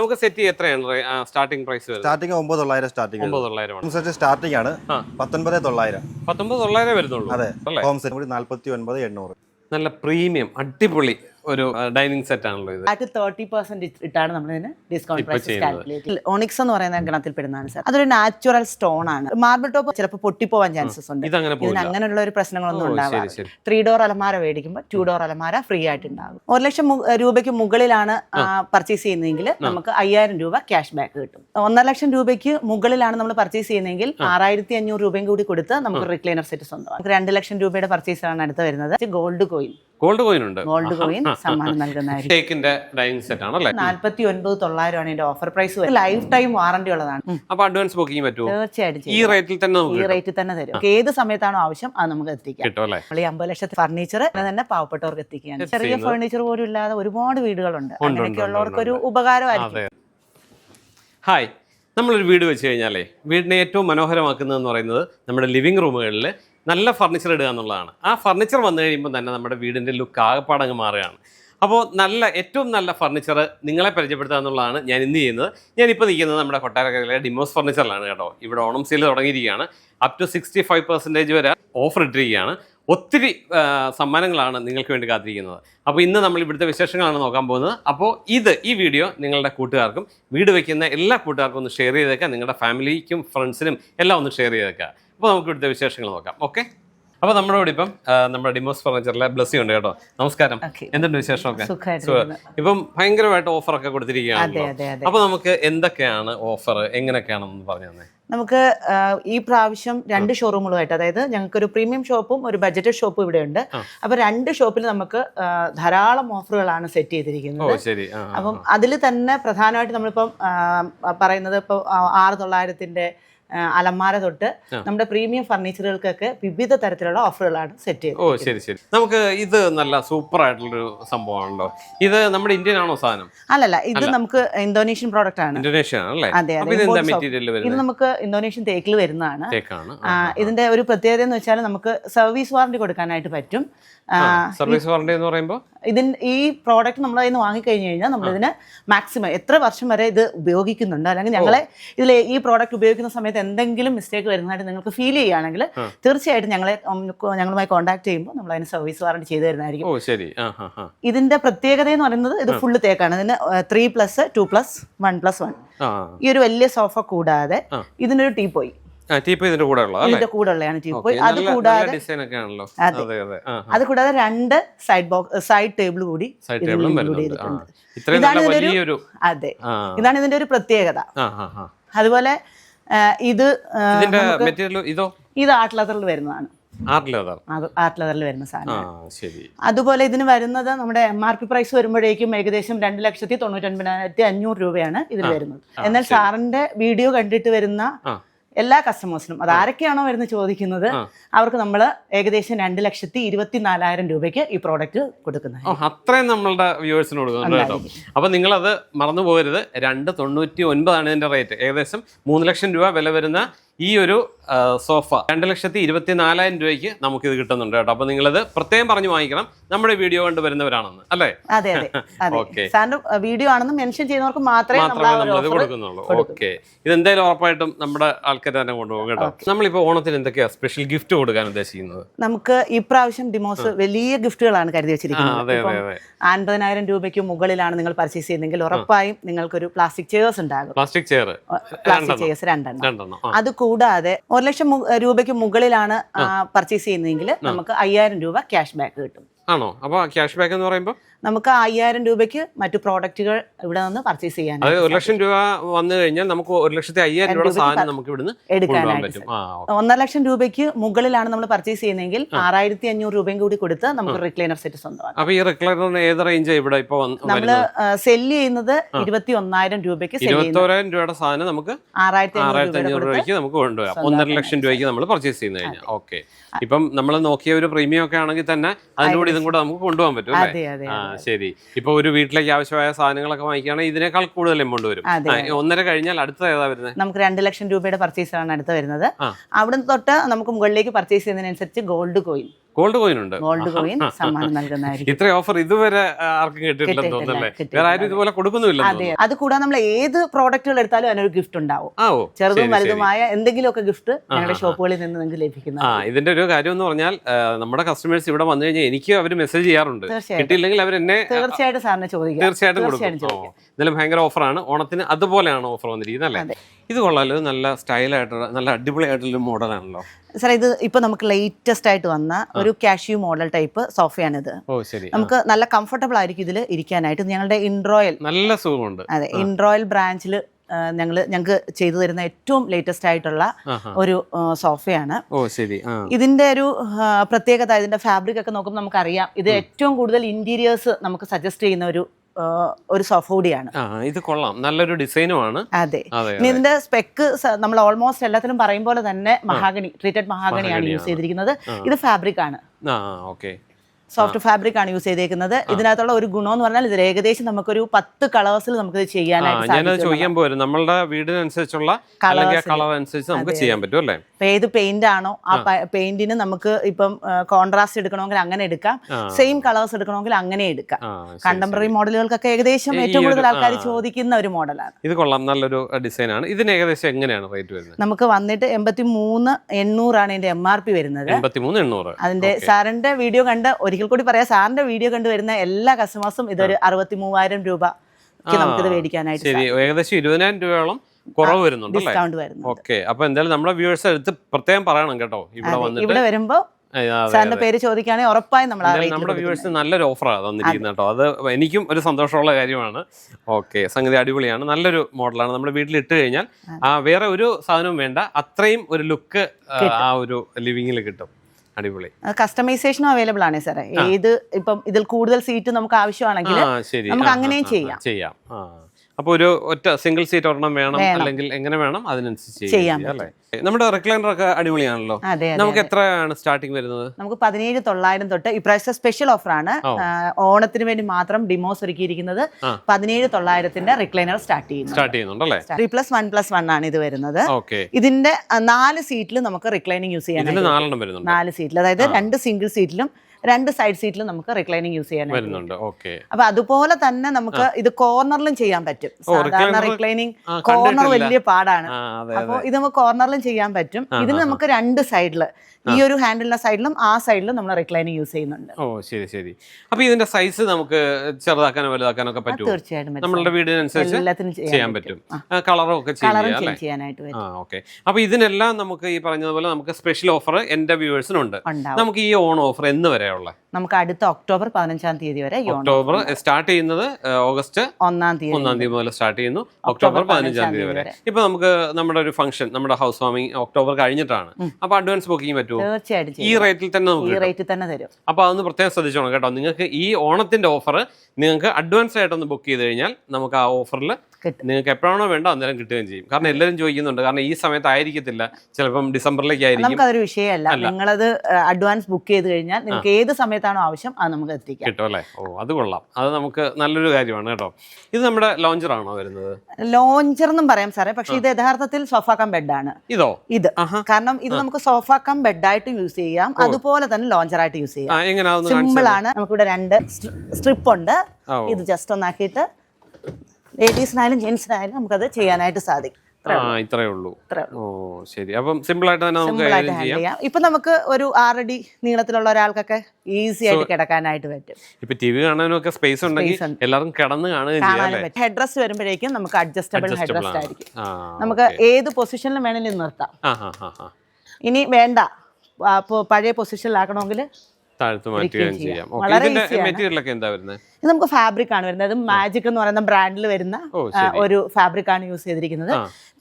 നമുക്ക് സെറ്റ് എത്രയാണ് starting price വരുന്നത്? സ്റ്റാർട്ടിങ് ഒമ്പത് തൊള്ളായിരം സ്റ്റാർട്ടിംഗ് ഒമ്പത് തൊള്ളായിരം സെറ്റ് സ്റ്റാർട്ടിംഗ് ആണ്. പത്തൊൻപത് തൊള്ളായിരം. പത്തൊമ്പത് തൊള്ളായിരം വരുന്നുള്ളൂ. അതെ. ഹോം സെറ്റ് കൂടി നാല്പത്തി ഒൻപത് എണ്ണൂറ്. നല്ല പ്രീമിയം അടിപൊളി. ഒരു ഡൈനിങ് സെറ്റ് ആണല്ലോ ഇത്. അത് തേർട്ടി പെർസെന്റ് ഇട്ടാണ് നമ്മൾ ഇതിന് ഡിസ്കൗണ്ട് പ്രൈസ് കാൽക്കുലേറ്റ് ഓണിക്സ് എന്ന് പറയുന്ന ഗണത്തിൽ പെടുന്നതാണ് സാർ അതൊരു നാച്ചുറൽ സ്റ്റോൺ ആണ്. മാർബിൾ ടോപ്പ് ചിലപ്പോൾ പൊട്ടിപ്പോവാൻ ചാൻസസ് ഉണ്ട്. ഇതിന് അങ്ങനെയുള്ള ഒരു പ്രശ്നങ്ങളൊന്നും ഉണ്ടാവില്ല ത്രീ ഡോർ അലമാര മേടിക്കുമ്പോൾ ടു ഡോർ അലമാര ഫ്രീ ആയിട്ട് ഉണ്ടാകും ഒരു ലക്ഷം രൂപയ്ക്ക് മുകളിലാണ് പർച്ചേസ് ചെയ്യുന്നതെങ്കിൽ നമുക്ക് അയ്യായിരം രൂപ ക്യാഷ് ബാക്ക് കിട്ടും. ഒന്നര ലക്ഷം രൂപയ്ക്ക് മുകളിലാണ് നമ്മൾ പർച്ചേസ് ചെയ്യുന്നതെങ്കിൽ ആറായിരത്തി അഞ്ഞൂറ് രൂപയും കൂടി കൊടുത്ത് നമുക്ക് റിക്ലൈനർ സെറ്റ് സ്വന്തം നമുക്ക് രണ്ട് ലക്ഷം രൂപയുടെ പർച്ചേസ് ആണ് അടുത്ത് വരുന്നത്. ഗോൾഡ് കോയിൻ ഗോൾഡ് കോയിൻ ഉണ്ട്. ഗോൾഡ് കോയിൻ സമ്മാനം നൽകുന്നതായിരിക്കും. ഷേക്കിന്റെ ഡൈനിങ് സെറ്റ് ആണല്ലേ നാല്പത്തി ഒൻപത് തൊള്ളായിരം ആണ് ഇതിന്റെ offer price life time warranty ഉള്ളതാണ്. അപ്പൊ അഡ്വാൻസ് ബുക്കിംഗ് പറ്റുമോ തീർച്ചയായിട്ടും ഈ റേറ്റിൽ തന്നെ ഈ റേറ്റിൽ തന്നെ തരും. ഏത് സമയത്താണോ ആവശ്യം അത് നമുക്ക് എത്തിക്കാം. നമ്മൾ ഈ അമ്പത് ലക്ഷത്തെ ഫർണിച്ചർ തന്നെ പാവപ്പെട്ടവർക്ക് എത്തിക്കുകയാണ്. ചെറിയ ഫർണിച്ചർ പോലും ഇല്ലാതെ ഒരുപാട് വീടുകളുണ്ട്. അങ്ങനെയൊക്കെയുള്ളവർക്ക് ഒരു ഉപകാരമായിരിക്കും. ഹായ് നമ്മളൊരു വീട് വെച്ച് കഴിഞ്ഞാലേ വീടിനെ ഏറ്റവും മനോഹരമാക്കുന്നതെന്ന് പറയുന്നത് നമ്മുടെ ലിവിങ് റൂമുകളിൽ നല്ല ഫർണിച്ചർ ഇടുക എന്നുള്ളതാണ്. ആ ഫർണിച്ചർ വന്നു കഴിയുമ്പോൾ തന്നെ നമ്മുടെ വീടിന്റെ ലുക്ക് ആകെപ്പാടങ്ങ് മാറുകയാണ്. അപ്പോൾ നല്ല ഏറ്റവും നല്ല ഫർണിച്ചർ നിങ്ങളെ പരിചയപ്പെടുത്തുക എന്നുള്ളതാണ് ഞാൻ ഇന്ന് ചെയ്യുന്നത്. ഞാനിപ്പോൾ നിൽക്കുന്നത് നമ്മുടെ കൊട്ടാരക്കരയിലെ ഡിമോസ് ഫർണിച്ചറിലാണ് കേട്ടോ. ഇവിടെ ഓണം സെയിൽ തുടങ്ങിയിരിക്കുകയാണ്. Up to sixty five percentage വരെ ഓഫർ ഇട്ടിരിക്കുകയാണ്. ഒത്തിരി സമ്മാനങ്ങളാണ് നിങ്ങൾക്ക് വേണ്ടി കാത്തിരിക്കുന്നത്. അപ്പോൾ ഇന്ന് നമ്മൾ ഇവിടുത്തെ വിശേഷങ്ങളാണ് നോക്കാൻ പോകുന്നത്. അപ്പോൾ ഇത് ഈ വീഡിയോ നിങ്ങളുടെ കൂട്ടുകാർക്കും വീട് വയ്ക്കുന്ന എല്ലാ കൂട്ടുകാർക്കും ഒന്ന് ഷെയർ ചെയ്തേക്കാം നിങ്ങളുടെ ഫാമിലിക്കും ഫ്രണ്ട്സിനും എല്ലാം ഒന്ന് ഷെയർ ചെയ്തേക്കാം അപ്പോൾ നമുക്ക് ഇവിടുത്തെ വിശേഷങ്ങൾ നോക്കാം. ഓക്കെ അപ്പൊ നമ്മുടെ കൂടെ ഇപ്പം നമ്മുടെ ഡിമോസ് ഫർണിച്ചറിലെ ബ്ലസ്സി ഉണ്ട് കേട്ടോ. നമസ്കാരം. എന്തുണ്ട് വിശേഷമൊക്കെ. ഇപ്പം ഭയങ്കരമായിട്ട് ഓഫർ ഒക്കെ കൊടുത്തിരിക്കുകയാണ് അപ്പൊ നമുക്ക് എന്തൊക്കെയാണ് ഓഫർ എങ്ങനെയൊക്കെയാണെന്ന് പറഞ്ഞു തന്നെ. നമുക്ക് ഈ പ്രാവശ്യം രണ്ട് ഷോറൂമുകളുമായിട്ട് അതായത് ഞങ്ങൾക്കൊരു പ്രീമിയം ഷോപ്പും ഒരു ബഡ്ജറ്റ് ഷോപ്പും ഇവിടെ ഉണ്ട്. അപ്പൊ രണ്ട് ഷോപ്പിൽ നമുക്ക് ധാരാളം ഓഫറുകളാണ് സെറ്റ് ചെയ്തിരിക്കുന്നത്. അപ്പം അതിൽ തന്നെ പ്രധാനമായിട്ട് നമ്മളിപ്പം പറയുന്നത് ഇപ്പോൾ ആറ് തൊള്ളായിരത്തിന്റെ അലമാര തൊട്ട് നമ്മുടെ പ്രീമിയം ഫർണിച്ചറുകൾക്കൊക്കെ വിവിധ തരത്തിലുള്ള ഓഫറുകളാണ് സെറ്റ് ചെയ്തത്. ഓ ശരി ശരി. നമുക്ക് ഇത് നല്ല സൂപ്പർ ആയിട്ടുള്ള ഒരു സംഭവമാണല്ലോ. ഇത് നമ്മുടെ ഇന്ത്യൻ ആണോ സാധനം? അല്ലല്ല ഇത് നമുക്ക് ഇന്തോനേഷ്യൻ പ്രോഡക്റ്റ് ആണ്. ഇന്തോനേഷ്യൻ ആണല്ലേ? അതെ അതെ. ഇത് എന്താ മെറ്റീരിയൽ വരുന്നത് ഇത് നമുക്ക് ഇന്തോനേഷ്യൻ തേക്കിൽ വരുന്നതാണ്. ഇതിന്റെ ഒരു പ്രത്യേകത എന്ന് വെച്ചാൽ നമുക്ക് സർവീസ് വാറണ്ടി കൊടുക്കാനായിട്ട് പറ്റും. സർവീസ് വാറണ്ടി എന്ന് പറയുമ്പോൾ ഇതിന് ഈ പ്രോഡക്റ്റ് നമ്മൾ അതിന് വാങ്ങിക്കഴിഞ്ഞ് കഴിഞ്ഞാൽ നമ്മളിതിന് മാക്സിമം എത്ര വർഷം വരെ ഇത് ഉപയോഗിക്കുന്നുണ്ട്? അല്ലെങ്കിൽ ഞങ്ങളെ ഇതിൽ ഈ പ്രോഡക്റ്റ് ഉപയോഗിക്കുന്ന സമയത്ത് എന്തെങ്കിലും മിസ്റ്റേക്ക് വരുന്നതായിട്ട് നിങ്ങൾക്ക് ഫീൽ ചെയ്യുകയാണെങ്കിൽ തീർച്ചയായിട്ടും ഞങ്ങളെ ഞങ്ങളുമായി കോൺടാക്ട് ചെയ്യുമ്പോൾ നമ്മൾ അതിന് സർവീസ് വാറണ്ടി ചെയ്തു തരുന്നതായിരിക്കും. ഇതിന്റെ പ്രത്യേകത എന്ന് പറയുന്നത് ഇത് ഫുള്ള് തേക്കാണ്. ഇതിന് three plus two plus one plus one ഈ ഒരു വലിയ സോഫ കൂടാതെ ഇതിനൊരു ടീ പോയി ടീപ്പ് ഇതിന്റെ കൂടെ ഇതിന്റെ കൂടെ ഉള്ളതാണ് ടീപ്പ്. അത് കൂടാതെ അതെ. അതെ കൂടാതെ രണ്ട് സൈഡ് ബോക്സ് സൈഡ് ടേബിൾ കൂടി ഇതാണ് ഇതിന്റെ ഒരു- അതെ. ഇതാണ് ഇതിന്റെ ഒരു പ്രത്യേകത. അതുപോലെ ഇത് ഇതോ? ആർട്ട് ലെതറിൽ വരുന്നതാണ്. ആർട്ട് ലെതറിൽ വരുന്ന സാധനം. അതുപോലെ ഇതിന് വരുന്നത് നമ്മുടെ എം ആർ പി പ്രൈസ് വരുമ്പോഴേക്കും ഏകദേശം രണ്ട് ലക്ഷത്തി തൊണ്ണൂറ്റി തൊണ്ണൂറ്റൊൻപതിനായിരത്തി അഞ്ഞൂറ് രൂപയാണ് ഇതിൽ വരുന്നത്. എന്നാൽ സാറിന്റെ വീഡിയോ കണ്ടിട്ട് വരുന്ന. എല്ലാ കസ്റ്റമേഴ്സിനും അത് ആരൊക്കെയാണോ വരുന്ന ചോദിക്കുന്നത്. അവർക്ക് നമ്മൾ ഏകദേശം രണ്ട് ലക്ഷത്തി ഇരുപത്തി നാലായിരം രൂപയ്ക്ക് ഈ പ്രോഡക്റ്റ് കൊടുക്കുന്നത്. അത്രയും നമ്മളുടെ വ്യൂവേഴ്സിന് കൊടുക്കുന്നുണ്ട് കേട്ടോ. അപ്പൊ നിങ്ങളത് മറന്നു പോകരുത് രണ്ട് തൊണ്ണൂറ്റി ഒൻപതാണ് ഇതിന്റെ റേറ്റ് ഏകദേശം മൂന്ന് ലക്ഷം രൂപ വില വരുന്ന ഈ ഒരു സോഫ രണ്ട് ലക്ഷത്തി ഇരുപത്തി നാലായിരം രൂപയ്ക്ക് നമുക്കിത് കിട്ടുന്നുണ്ട് കേട്ടോ. അപ്പൊ നിങ്ങളത് പ്രത്യേകം പറഞ്ഞു വാങ്ങിക്കണം. നമ്മുടെ വീഡിയോ കണ്ട് വരുന്നവരാണെന്ന് അല്ലേ? അതെ അതെ. സാറിന്റെ വീഡിയോ ആണെന്ന് മെൻഷൻ ചെയ്യുന്നവർക്ക് മാത്രമേ നമ്മൾ കൊടുക്കുന്നുള്ളൂ. ഓക്കെ ഇത് എന്തായാലും ഉറപ്പായിട്ടും നമ്മുടെ ആൾക്കാർ തന്നെ കൊണ്ടുപോകും കേട്ടോ. നമ്മളിപ്പോ ഓണത്തിന് എന്തൊക്കെയാ സ്പെഷ്യൽ ഗിഫ്റ്റ് കൊടുക്കാൻ ഉദ്ദേശിക്കുന്നത്? നമുക്ക് ഇപ്രാവശ്യം ഡിമോസ് വലിയ ഗിഫ്റ്റുകളാണ് കരുതി വെച്ചിരിക്കുന്നത്. അൻപതിനായിരം രൂപയ്ക്ക് മുകളിലാണ് നിങ്ങൾ പർച്ചേസ് ചെയ്യുന്നതെങ്കിൽ ഉറപ്പായും നിങ്ങൾക്ക് ഒരു പ്ലാസ്റ്റിക് ചെയർസ് ഉണ്ടാകും. പ്ലാസ്റ്റിക് ചെയർ പ്ലാസ്റ്റിക് ചെയർസ് രണ്ടെണ്ണം. അത് കൂടാതെ ഒരു ലക്ഷം രൂപയ്ക്ക് മുകളിലാണ് പർച്ചേസ് ചെയ്യുന്നതെങ്കിൽ നമുക്ക് അയ്യായിരം രൂപ ക്യാഷ് ബാക്ക് കിട്ടും. ആണോ? അപ്പോൾ ക്യാഷ് ബാക്ക് എന്ന് പറയുമ്പോൾ നമുക്ക് അയ്യായിരം രൂപയ്ക്ക് മറ്റു പ്രോഡക്റ്റുകൾ ഇവിടെ നിന്ന് പർച്ചേസ് ചെയ്യാൻ അതായത് ഒരു ലക്ഷം രൂപ വന്നു കഴിഞ്ഞാൽ നമുക്ക് ഒരു ലക്ഷത്തി അയ്യായിരം രൂപ സാധനം നമുക്ക് ഇവിടുന്ന് എടുക്കാനായിട്ട്. ഒന്നര ലക്ഷം രൂപയ്ക്ക് മുകളിലാണ് നമ്മൾ പർച്ചേസ് ചെയ്യുന്നതെങ്കിൽ ആറായിരത്തി അഞ്ഞൂറ് രൂപയും കൂടി കൊടുത്ത് നമുക്ക് റിക്ലൈനർ സെറ്റ് സ്വന്തമാണ് അപ്പൊ ഈ റിക്ലൈനറിന് ഏത് റേഞ്ച് ഇവിടെ ഇപ്പൊ വന്ന് നമ്മൾ സെൽ ചെയ്യുന്നത് ഇരുപത്തി ഒന്നായിരം രൂപയ്ക്ക് ഇരുപത്തോരായിരം രൂപയുടെ സാധനം നമുക്ക് ആറായിരത്തി അഞ്ഞൂറ് രൂപയ്ക്ക് നമുക്ക് കൊണ്ടുപോകാം ഒന്നര ലക്ഷം രൂപയ്ക്ക് നമ്മൾ പർച്ചേസ് ചെയ്യുന്ന കഴിഞ്ഞാൽ ഓക്കെ. ഇപ്പം നമ്മൾ നോക്കിയ ഒരു പ്രീമിയം ഒക്കെ ആണെങ്കിൽ തന്നെ അതിനോട് കൂടെ ഇതും കൂടെ നമുക്ക് കൊണ്ടുപോകാൻ പറ്റും അല്ലേ? അതെ അതെ ആ ശരി. ഇപ്പൊ ഒരു വീട്ടിലേക്ക് ആവശ്യമായ സാധനങ്ങളൊക്കെ വാങ്ങിക്കുകയാണെങ്കിൽ ഇതിനേക്കാൾ കൂടുതൽ എമൗണ്ട് വരും. ഒന്നര കഴിഞ്ഞാൽ അടുത്ത ഏതാ വരുന്നത്? നമുക്ക് രണ്ട് ലക്ഷം രൂപയുടെ പർച്ചേസ് ആണ് അടുത്ത് വരുന്നത്. അവിടെ തൊട്ട് നമുക്ക് മുകളിലേക്ക് പർച്ചേസ് ചെയ്യുന്നതിനനുസരിച്ച് ഗോൾഡ് കോയിൻ ഗോൾഡ് കോയിൻ ഉണ്ട്. ഗോൾഡ് കോയിൻ സമ്മാനം നൽകുന്നതായിരിക്കും. ഇത്ര ഓഫർ ഇതുവരെ ആർക്കും കിട്ടിയിട്ടില്ലെന്ന് തോന്നുന്നല്ലേ വേറെ ആരും ഇതുപോലെ അതെ. അത് കൂടാതെ നമ്മൾ ഏത് പ്രോഡക്റ്റുകൾ എടുത്താലും അതിനൊരു ഗിഫ്റ്റ് ഉണ്ടാവും. ചെറുതും. വലുതുമായ എന്തെങ്കിലുമൊക്കെ ഗിഫ്റ്റ് ഞങ്ങളുടെ ഷോപ്പുകളിൽ നിന്ന് നിങ്ങൾക്ക് ലഭിക്കുന്നു ആ ഇതിന്റെ ഒരു കാര്യം എന്ന് പറഞ്ഞാൽ നമ്മുടെ കസ്റ്റമേഴ്സ് ഇവിടെ വന്നു കഴിഞ്ഞാൽ എനിക്ക് അവർ മെസ്സേജ് ചെയ്യാറുണ്ട്. കിട്ടിയില്ലെങ്കിൽ അവർ എന്നെ തീർച്ചയായിട്ടും സാറിനെ ചോദിക്കും. തീർച്ചയായിട്ടും കൊടുക്കും. എന്തായാലും ഭയങ്കര ഓഫറാണ് ഓണത്തിന് അതുപോലെയാണ് ഓഫർ വന്നിരിക്കുന്നത് അല്ലേ? ഇത് കൊള്ളാലോ നല്ല സ്റ്റൈലായിട്ടുള്ള നല്ല അടിപൊളിയായിട്ടുള്ള മോഡലാണല്ലോ സാർ ഇത് ഇപ്പൊ നമുക്ക് ലേറ്റസ്റ്റ് ആയിട്ട് വന്ന ഒരു കാഷ്യൂ മോഡൽ ടൈപ്പ് സോഫയാണിത്. നമുക്ക് നല്ല കംഫർട്ടബിൾ ആയിരിക്കും ഇതിൽ ഇരിക്കാനായിട്ട്. ഞങ്ങളുടെ ഇൻട്രോയൽ നല്ല സുഖമുണ്ട്. അതെ ഇൻട്രോയൽ ബ്രാഞ്ചിൽ ഞങ്ങൾ ഞങ്ങൾക്ക് ചെയ്തു തരുന്ന ഏറ്റവും ലേറ്റസ്റ്റ് ആയിട്ടുള്ള ഒരു സോഫയാണ്. ഓ ശരി ഇതിന്റെ ഒരു പ്രത്യേകത ഇതിന്റെ ഫാബ്രിക് ഒക്കെ നോക്കുമ്പോൾ നമുക്കറിയാം. ഇത് ഏറ്റവും കൂടുതൽ ഇന്റീരിയേഴ്സ് നമുക്ക് സജസ്റ്റ് ചെയ്യുന്ന ഒരു ഒരു സോഫ കൂടിയാണ് ഇത് കൊള്ളാം. നല്ലൊരു ഡിസൈനുമാണ്. അതെ. ഇതിന്റെ സ്പെക്ക് നമ്മൾ ഓൾമോസ്റ്റ് എല്ലാത്തിലും പറയും പോലെ തന്നെ മഹാഗണി ട്രീറ്റഡ് മഹാഗണിയാണ് യൂസ് ചെയ്തിരിക്കുന്നത്. ഇത് ഫാബ്രിക് ആണ്. ഓക്കെ. സോഫ്റ്റ് ഫാബ്രിക് ആണ് യൂസ് ചെയ്തേക്കുന്നത്. ഇതിനകത്തുള്ള ഒരു ഗുണം എന്ന് പറഞ്ഞാൽ ഇത് ഏകദേശം നമുക്കൊരു പത്ത് കളേഴ്സിൽ നമുക്ക് ഇത് ആ ചെയ്യാനായിട്ട് ഞാനത് ചോദിക്കാൻ നമ്മളുടെ വീടിനനുസരിച്ചുള്ള കളർ അനുസരിച്ച് നമുക്ക് ചെയ്യാൻ പറ്റും അല്ലേ? ഏത് പെയിന്റ് ആണോ ആ പെയിന്റിന് നമുക്ക് ഇപ്പം കോൺട്രാസ്റ്റ് എടുക്കണമെങ്കിൽ അങ്ങനെ എടുക്കാം. സെയിം കളേഴ്സ് എടുക്കണമെങ്കിൽ അങ്ങനെ എടുക്കാം. കണ്ടംപററി മോഡലുകൾക്കൊക്കെ ഏകദേശം ഏറ്റവും കൂടുതൽ ആൾക്കാർ ചോദിക്കുന്ന ഒരു മോഡലാണ്. ഇത് കൊള്ളാം. നല്ലൊരു ഡിസൈൻ ആണ്. ഇതിന് ഏകദേശം എങ്ങനെയാണ് റേറ്റ് വരുന്നത്? നമുക്ക് വന്നിട്ട് എൺപത്തി മൂന്ന് എണ്ണൂറാണ് ഇതിന്റെ എം ആർ പി വരുന്നത്. അതിന്റെ സാറിന്റെ വീഡിയോ കണ്ട് ഒരിക്കൽ കൂടി പറയാം സാറിന്റെ വീഡിയോ കണ്ടുവരുന്ന എല്ലാ കസ്റ്റമേഴ്സും ഇതൊരു അറുപത്തി മൂവായിരം രൂപ നമുക്കിത് മേടിക്കാനായിട്ട് ശരി. ഏകദേശം ഇരുപതിനായിരം രൂപയോളം കുറവ് വരുന്നുണ്ട് ഡിസ്കൗണ്ട് വരുന്നു ഓക്കെ. അപ്പൊ എന്തായാലും നമ്മുടെ വ്യൂവേഴ്സ് എടുത്ത് പ്രത്യേകം പറയണം കേട്ടോ. ഇവിടെ വന്നിട്ട്. ഇവിടെ വരുമ്പോ സാറിന്റെ പേര് ചോദിക്കുകയാണെങ്കിൽ ഉറപ്പായും നമ്മൾ നമ്മുടെ. വ്യൂവേഴ്സിന് നല്ലൊരു ഓഫറാണ് തന്നിരിക്കുന്നത് കേട്ടോ. അത് എനിക്കും ഒരു സന്തോഷമുള്ള കാര്യമാണ്. ഓക്കെ. സംഗതി അടിപൊളിയാണ്. നല്ലൊരു മോഡലാണ്. നമ്മുടെ വീട്ടിൽ ഇട്ട് കഴിഞ്ഞാൽ ആ. വേറെ ഒരു സാധനവും വേണ്ട. അത്രയും ഒരു ലുക്ക് ആ ഒരു ലിവിങ്ങിൽ കിട്ടും. അടിപൊളി. കസ്റ്റമൈസേഷനും അവൈലബിൾ ആണ് സാറേ. ഏത് ഇപ്പം ഇതിൽ കൂടുതൽ സീറ്റ് നമുക്ക് ആവശ്യമാണെങ്കിൽ നമുക്ക് അങ്ങനെയും ചെയ്യാം. ചെയ്യാം. ആ അപ്പൊ ഒരു ഒറ്റ സിംഗിൾ സീറ്റ് ഒരെണ്ണം വേണം അല്ലെങ്കിൽ എങ്ങനെ വേണം അതിനനുസരിച്ച് ചെയ്യാം അല്ലേ? നമ്മുടെ റിക്ലൈനർ ഒക്കെ അടിപൊളിയാണല്ലോ. നമുക്ക് എത്രയാണ് സ്റ്റാർട്ടിംഗ് വരുന്നത്? നമുക്ക് പതിനേഴ് തൊള്ളായിരം തൊട്ട് ഇപ്രാവശ്യത്തെ സ്പെഷ്യൽ ഓഫറാണ് ആണ്. ഓണത്തിന് വേണ്ടി മാത്രം ഡിമോസ് ഒരുക്കിയിരിക്കുന്നത്. പതിനേഴ് തൊള്ളായിരത്തിന്റെ റിക്ലൈനർ സ്റ്റാർട്ട് ചെയ്യുന്നു start ചെയ്യുന്നുണ്ടല്ലേ three plus one plus one ആണ് ഇത് വരുന്നത്. ഓക്കെ. ഇതിന്റെ നാല് സീറ്റിലും നമുക്ക് റിക്ലൈനിങ് യൂസ് ചെയ്യാൻ നാല് സീറ്റിൽ അതായത് രണ്ട് സിംഗിൾ സീറ്റിലും രണ്ട് സൈഡ് സീറ്റിലും നമുക്ക് റിക്ലൈനിങ് യൂസ് ചെയ്യാനായിട്ട് അപ്പൊ അതുപോലെ തന്നെ നമുക്ക് ഇത് കോർണറിലും ചെയ്യാൻ പറ്റും. സാധാരണ റിക്ലൈനിങ് കോർണർ വലിയ പാടാണ്. അപ്പോൾ ഇത് നമുക്ക് കോർണറിലും ചെയ്യാൻ പറ്റും. ഇതിന് നമുക്ക് രണ്ട് സൈഡിൽ ഈ ഒരു ഹാൻഡിലിന്റെ സൈഡിലും ആ സൈഡിലും നമ്മൾ റിക്ലൈനിങ് യൂസ് ചെയ്യുന്നുണ്ട്. ഓ ശരി ശരി. അപ്പൊ ഇതിന്റെ സൈസ് നമുക്ക് ചെറുതാക്കാനോ വലുതാക്കാനോ ഒക്കെ പറ്റും തീർച്ചയായിട്ടും പറ്റും. നമ്മളുടെ വീടിനനുസരിച്ച് എല്ലാത്തിനും ചെയ്യാൻ പറ്റും. കളറും ഒക്കെ ചെയ്യാനായിട്ട് പറ്റും. ഓക്കെ അപ്പൊ ഇതിനെല്ലാം നമുക്ക് ഈ പറഞ്ഞതുപോലെ നമുക്ക് സ്പെഷ്യൽ ഓഫർ എന്റെ വ്യൂവേഴ്സിനുണ്ട് നമുക്ക് ഈ ഓൺ ഓഫർ എന്ന് വരെയുള്ള നമുക്ക് അടുത്ത ഒക്ടോബർ പതിനഞ്ചാം തീയതി വരെ ഒക്ടോബർ സ്റ്റാർട്ട് ചെയ്യുന്നത് ഓഗസ്റ്റ് ഒന്നാം തീയതി ഒന്നാം തീയതി മുതൽ സ്റ്റാർട്ട് ചെയ്യുന്നു. ഒക്ടോബർ പതിനഞ്ചാം തീയതി വരെ. ഇപ്പൊ നമുക്ക് നമ്മുടെ ഒരു ഫംഗ്ഷൻ നമ്മുടെ ഹൗസ് വാമിങ് ഒക്ടോബർ കഴിഞ്ഞിട്ടാണ്. അപ്പൊ അഡ്വാൻസ് ബുക്കിംഗ് പറ്റുമോ തീർച്ചയായിട്ടും ഈ റേറ്റിൽ തന്നെ ഈ റേറ്റിൽ തന്നെ തരും. അപ്പോൾ അതൊന്ന് പ്രത്യേകം ശ്രദ്ധിച്ചോണം കേട്ടോ. നിങ്ങൾക്ക് ഈ ഓണത്തിന്റെ ഓഫർ നിങ്ങൾക്ക് അഡ്വാൻസ് ആയിട്ടൊന്ന് ബുക്ക് ചെയ്ത് കഴിഞ്ഞാൽ നമുക്ക് ആ ഓഫറിൽ നിങ്ങൾക്ക് എപ്പോഴാണോ വേണ്ടോ അന്നേരം കിട്ടുകയും ചെയ്യും. കാരണം എല്ലാവരും ചോദിക്കുന്നുണ്ട്. കാരണം ഈ സമയത്ത് ആയിരിക്കത്തില്ല ചിലപ്പം ഡിസംബറിലേക്ക് ആയിരിക്കും നമുക്കതൊരു വിഷയമല്ല. നിങ്ങളത് അഡ്വാൻസ് ബുക്ക് ചെയ്ത് കഴിഞ്ഞാൽ നിങ്ങൾക്ക് ഏത് സമയത്താണോ ആവശ്യം അത് നമുക്ക് എത്തിക്കാം. കിട്ടും അല്ലേ? ഓ അത് കൊള്ളാം. അത് നമുക്ക് നല്ലൊരു കാര്യമാണ് കേട്ടോ. ഇത് നമ്മുടെ ലോഞ്ചർ ആണോ വരുന്നത്? ലോഞ്ചർ എന്നും പറയാം സാറേ. പക്ഷെ ഇത് യഥാർത്ഥത്തിൽ സോഫാക്കം ബെഡാണ് ഇതോ? ഇത്. കാരണം ഇത് നമുക്ക് സോഫാക്കം ബെഡായിട്ട് യൂസ് ചെയ്യാം. അതുപോലെ തന്നെ ലോഞ്ചർ ആയിട്ട് യൂസ് ചെയ്യാം. സിമ്പിൾ ആണ്. നമുക്കിവിടെ രണ്ട് സ്ട്രിപ്പ് ഉണ്ട്. ഇത് ജസ്റ്റ് ഒന്നാക്കിയിട്ട് ലേഡീസിനായാലും ജെന്റ്സിനായാലും നമുക്കത് ചെയ്യാനായിട്ട് സാധിക്കും. ഇത്രേ ഉള്ളൂ. ഓ ശരി. അപ്പം സിമ്പിൾ ആയിട്ട് തന്നെ നമുക്ക് ചെയ്യാം. ഇപ്പൊ നമുക്ക് ഒരു ആറടി നീളത്തിലുള്ള ഒരാൾക്കൊക്കെ ഈസി ആയിട്ട് കിടക്കാനായിട്ട് പറ്റും. ഇപ്പൊ ടി വി കാണാനും സ്പേസ് ഉണ്ടെങ്കിൽ എല്ലാവരും എല്ലാവർക്കും കിടന്ന് കാണുകയും ഹെഡ് റെസ്റ്റ് വരുമ്പോഴേക്കും നമുക്ക് അഡ്ജസ്റ്റബിൾ ഹെഡ് ഡ്രസ് റെസ്റ്റ് ആയിരിക്കും. നമുക്ക് ഏത് പൊസിഷനിലും വേണമെങ്കിലും നിർത്താം. ഇനി വേണ്ട. പഴയ പൊസിഷനിലാക്കണമെങ്കിൽ താഴ്ത്ത് മാറ്റുകയും ചെയ്യാം. ചെയ്യാം. ഓക്കെ ഇതിന്റെ മെറ്റീരിയൽ ഒക്കെ എന്താ വരുന്നത് ഇത് നമുക്ക് ഫാബ്രിക് ആണ് വരുന്നത്. മാജിക് എന്ന് പറയുന്ന ബ്രാൻഡിൽ വരുന്ന ഒരു ഫാബ്രിക് ആണ് യൂസ് ചെയ്തിരിക്കുന്നത്.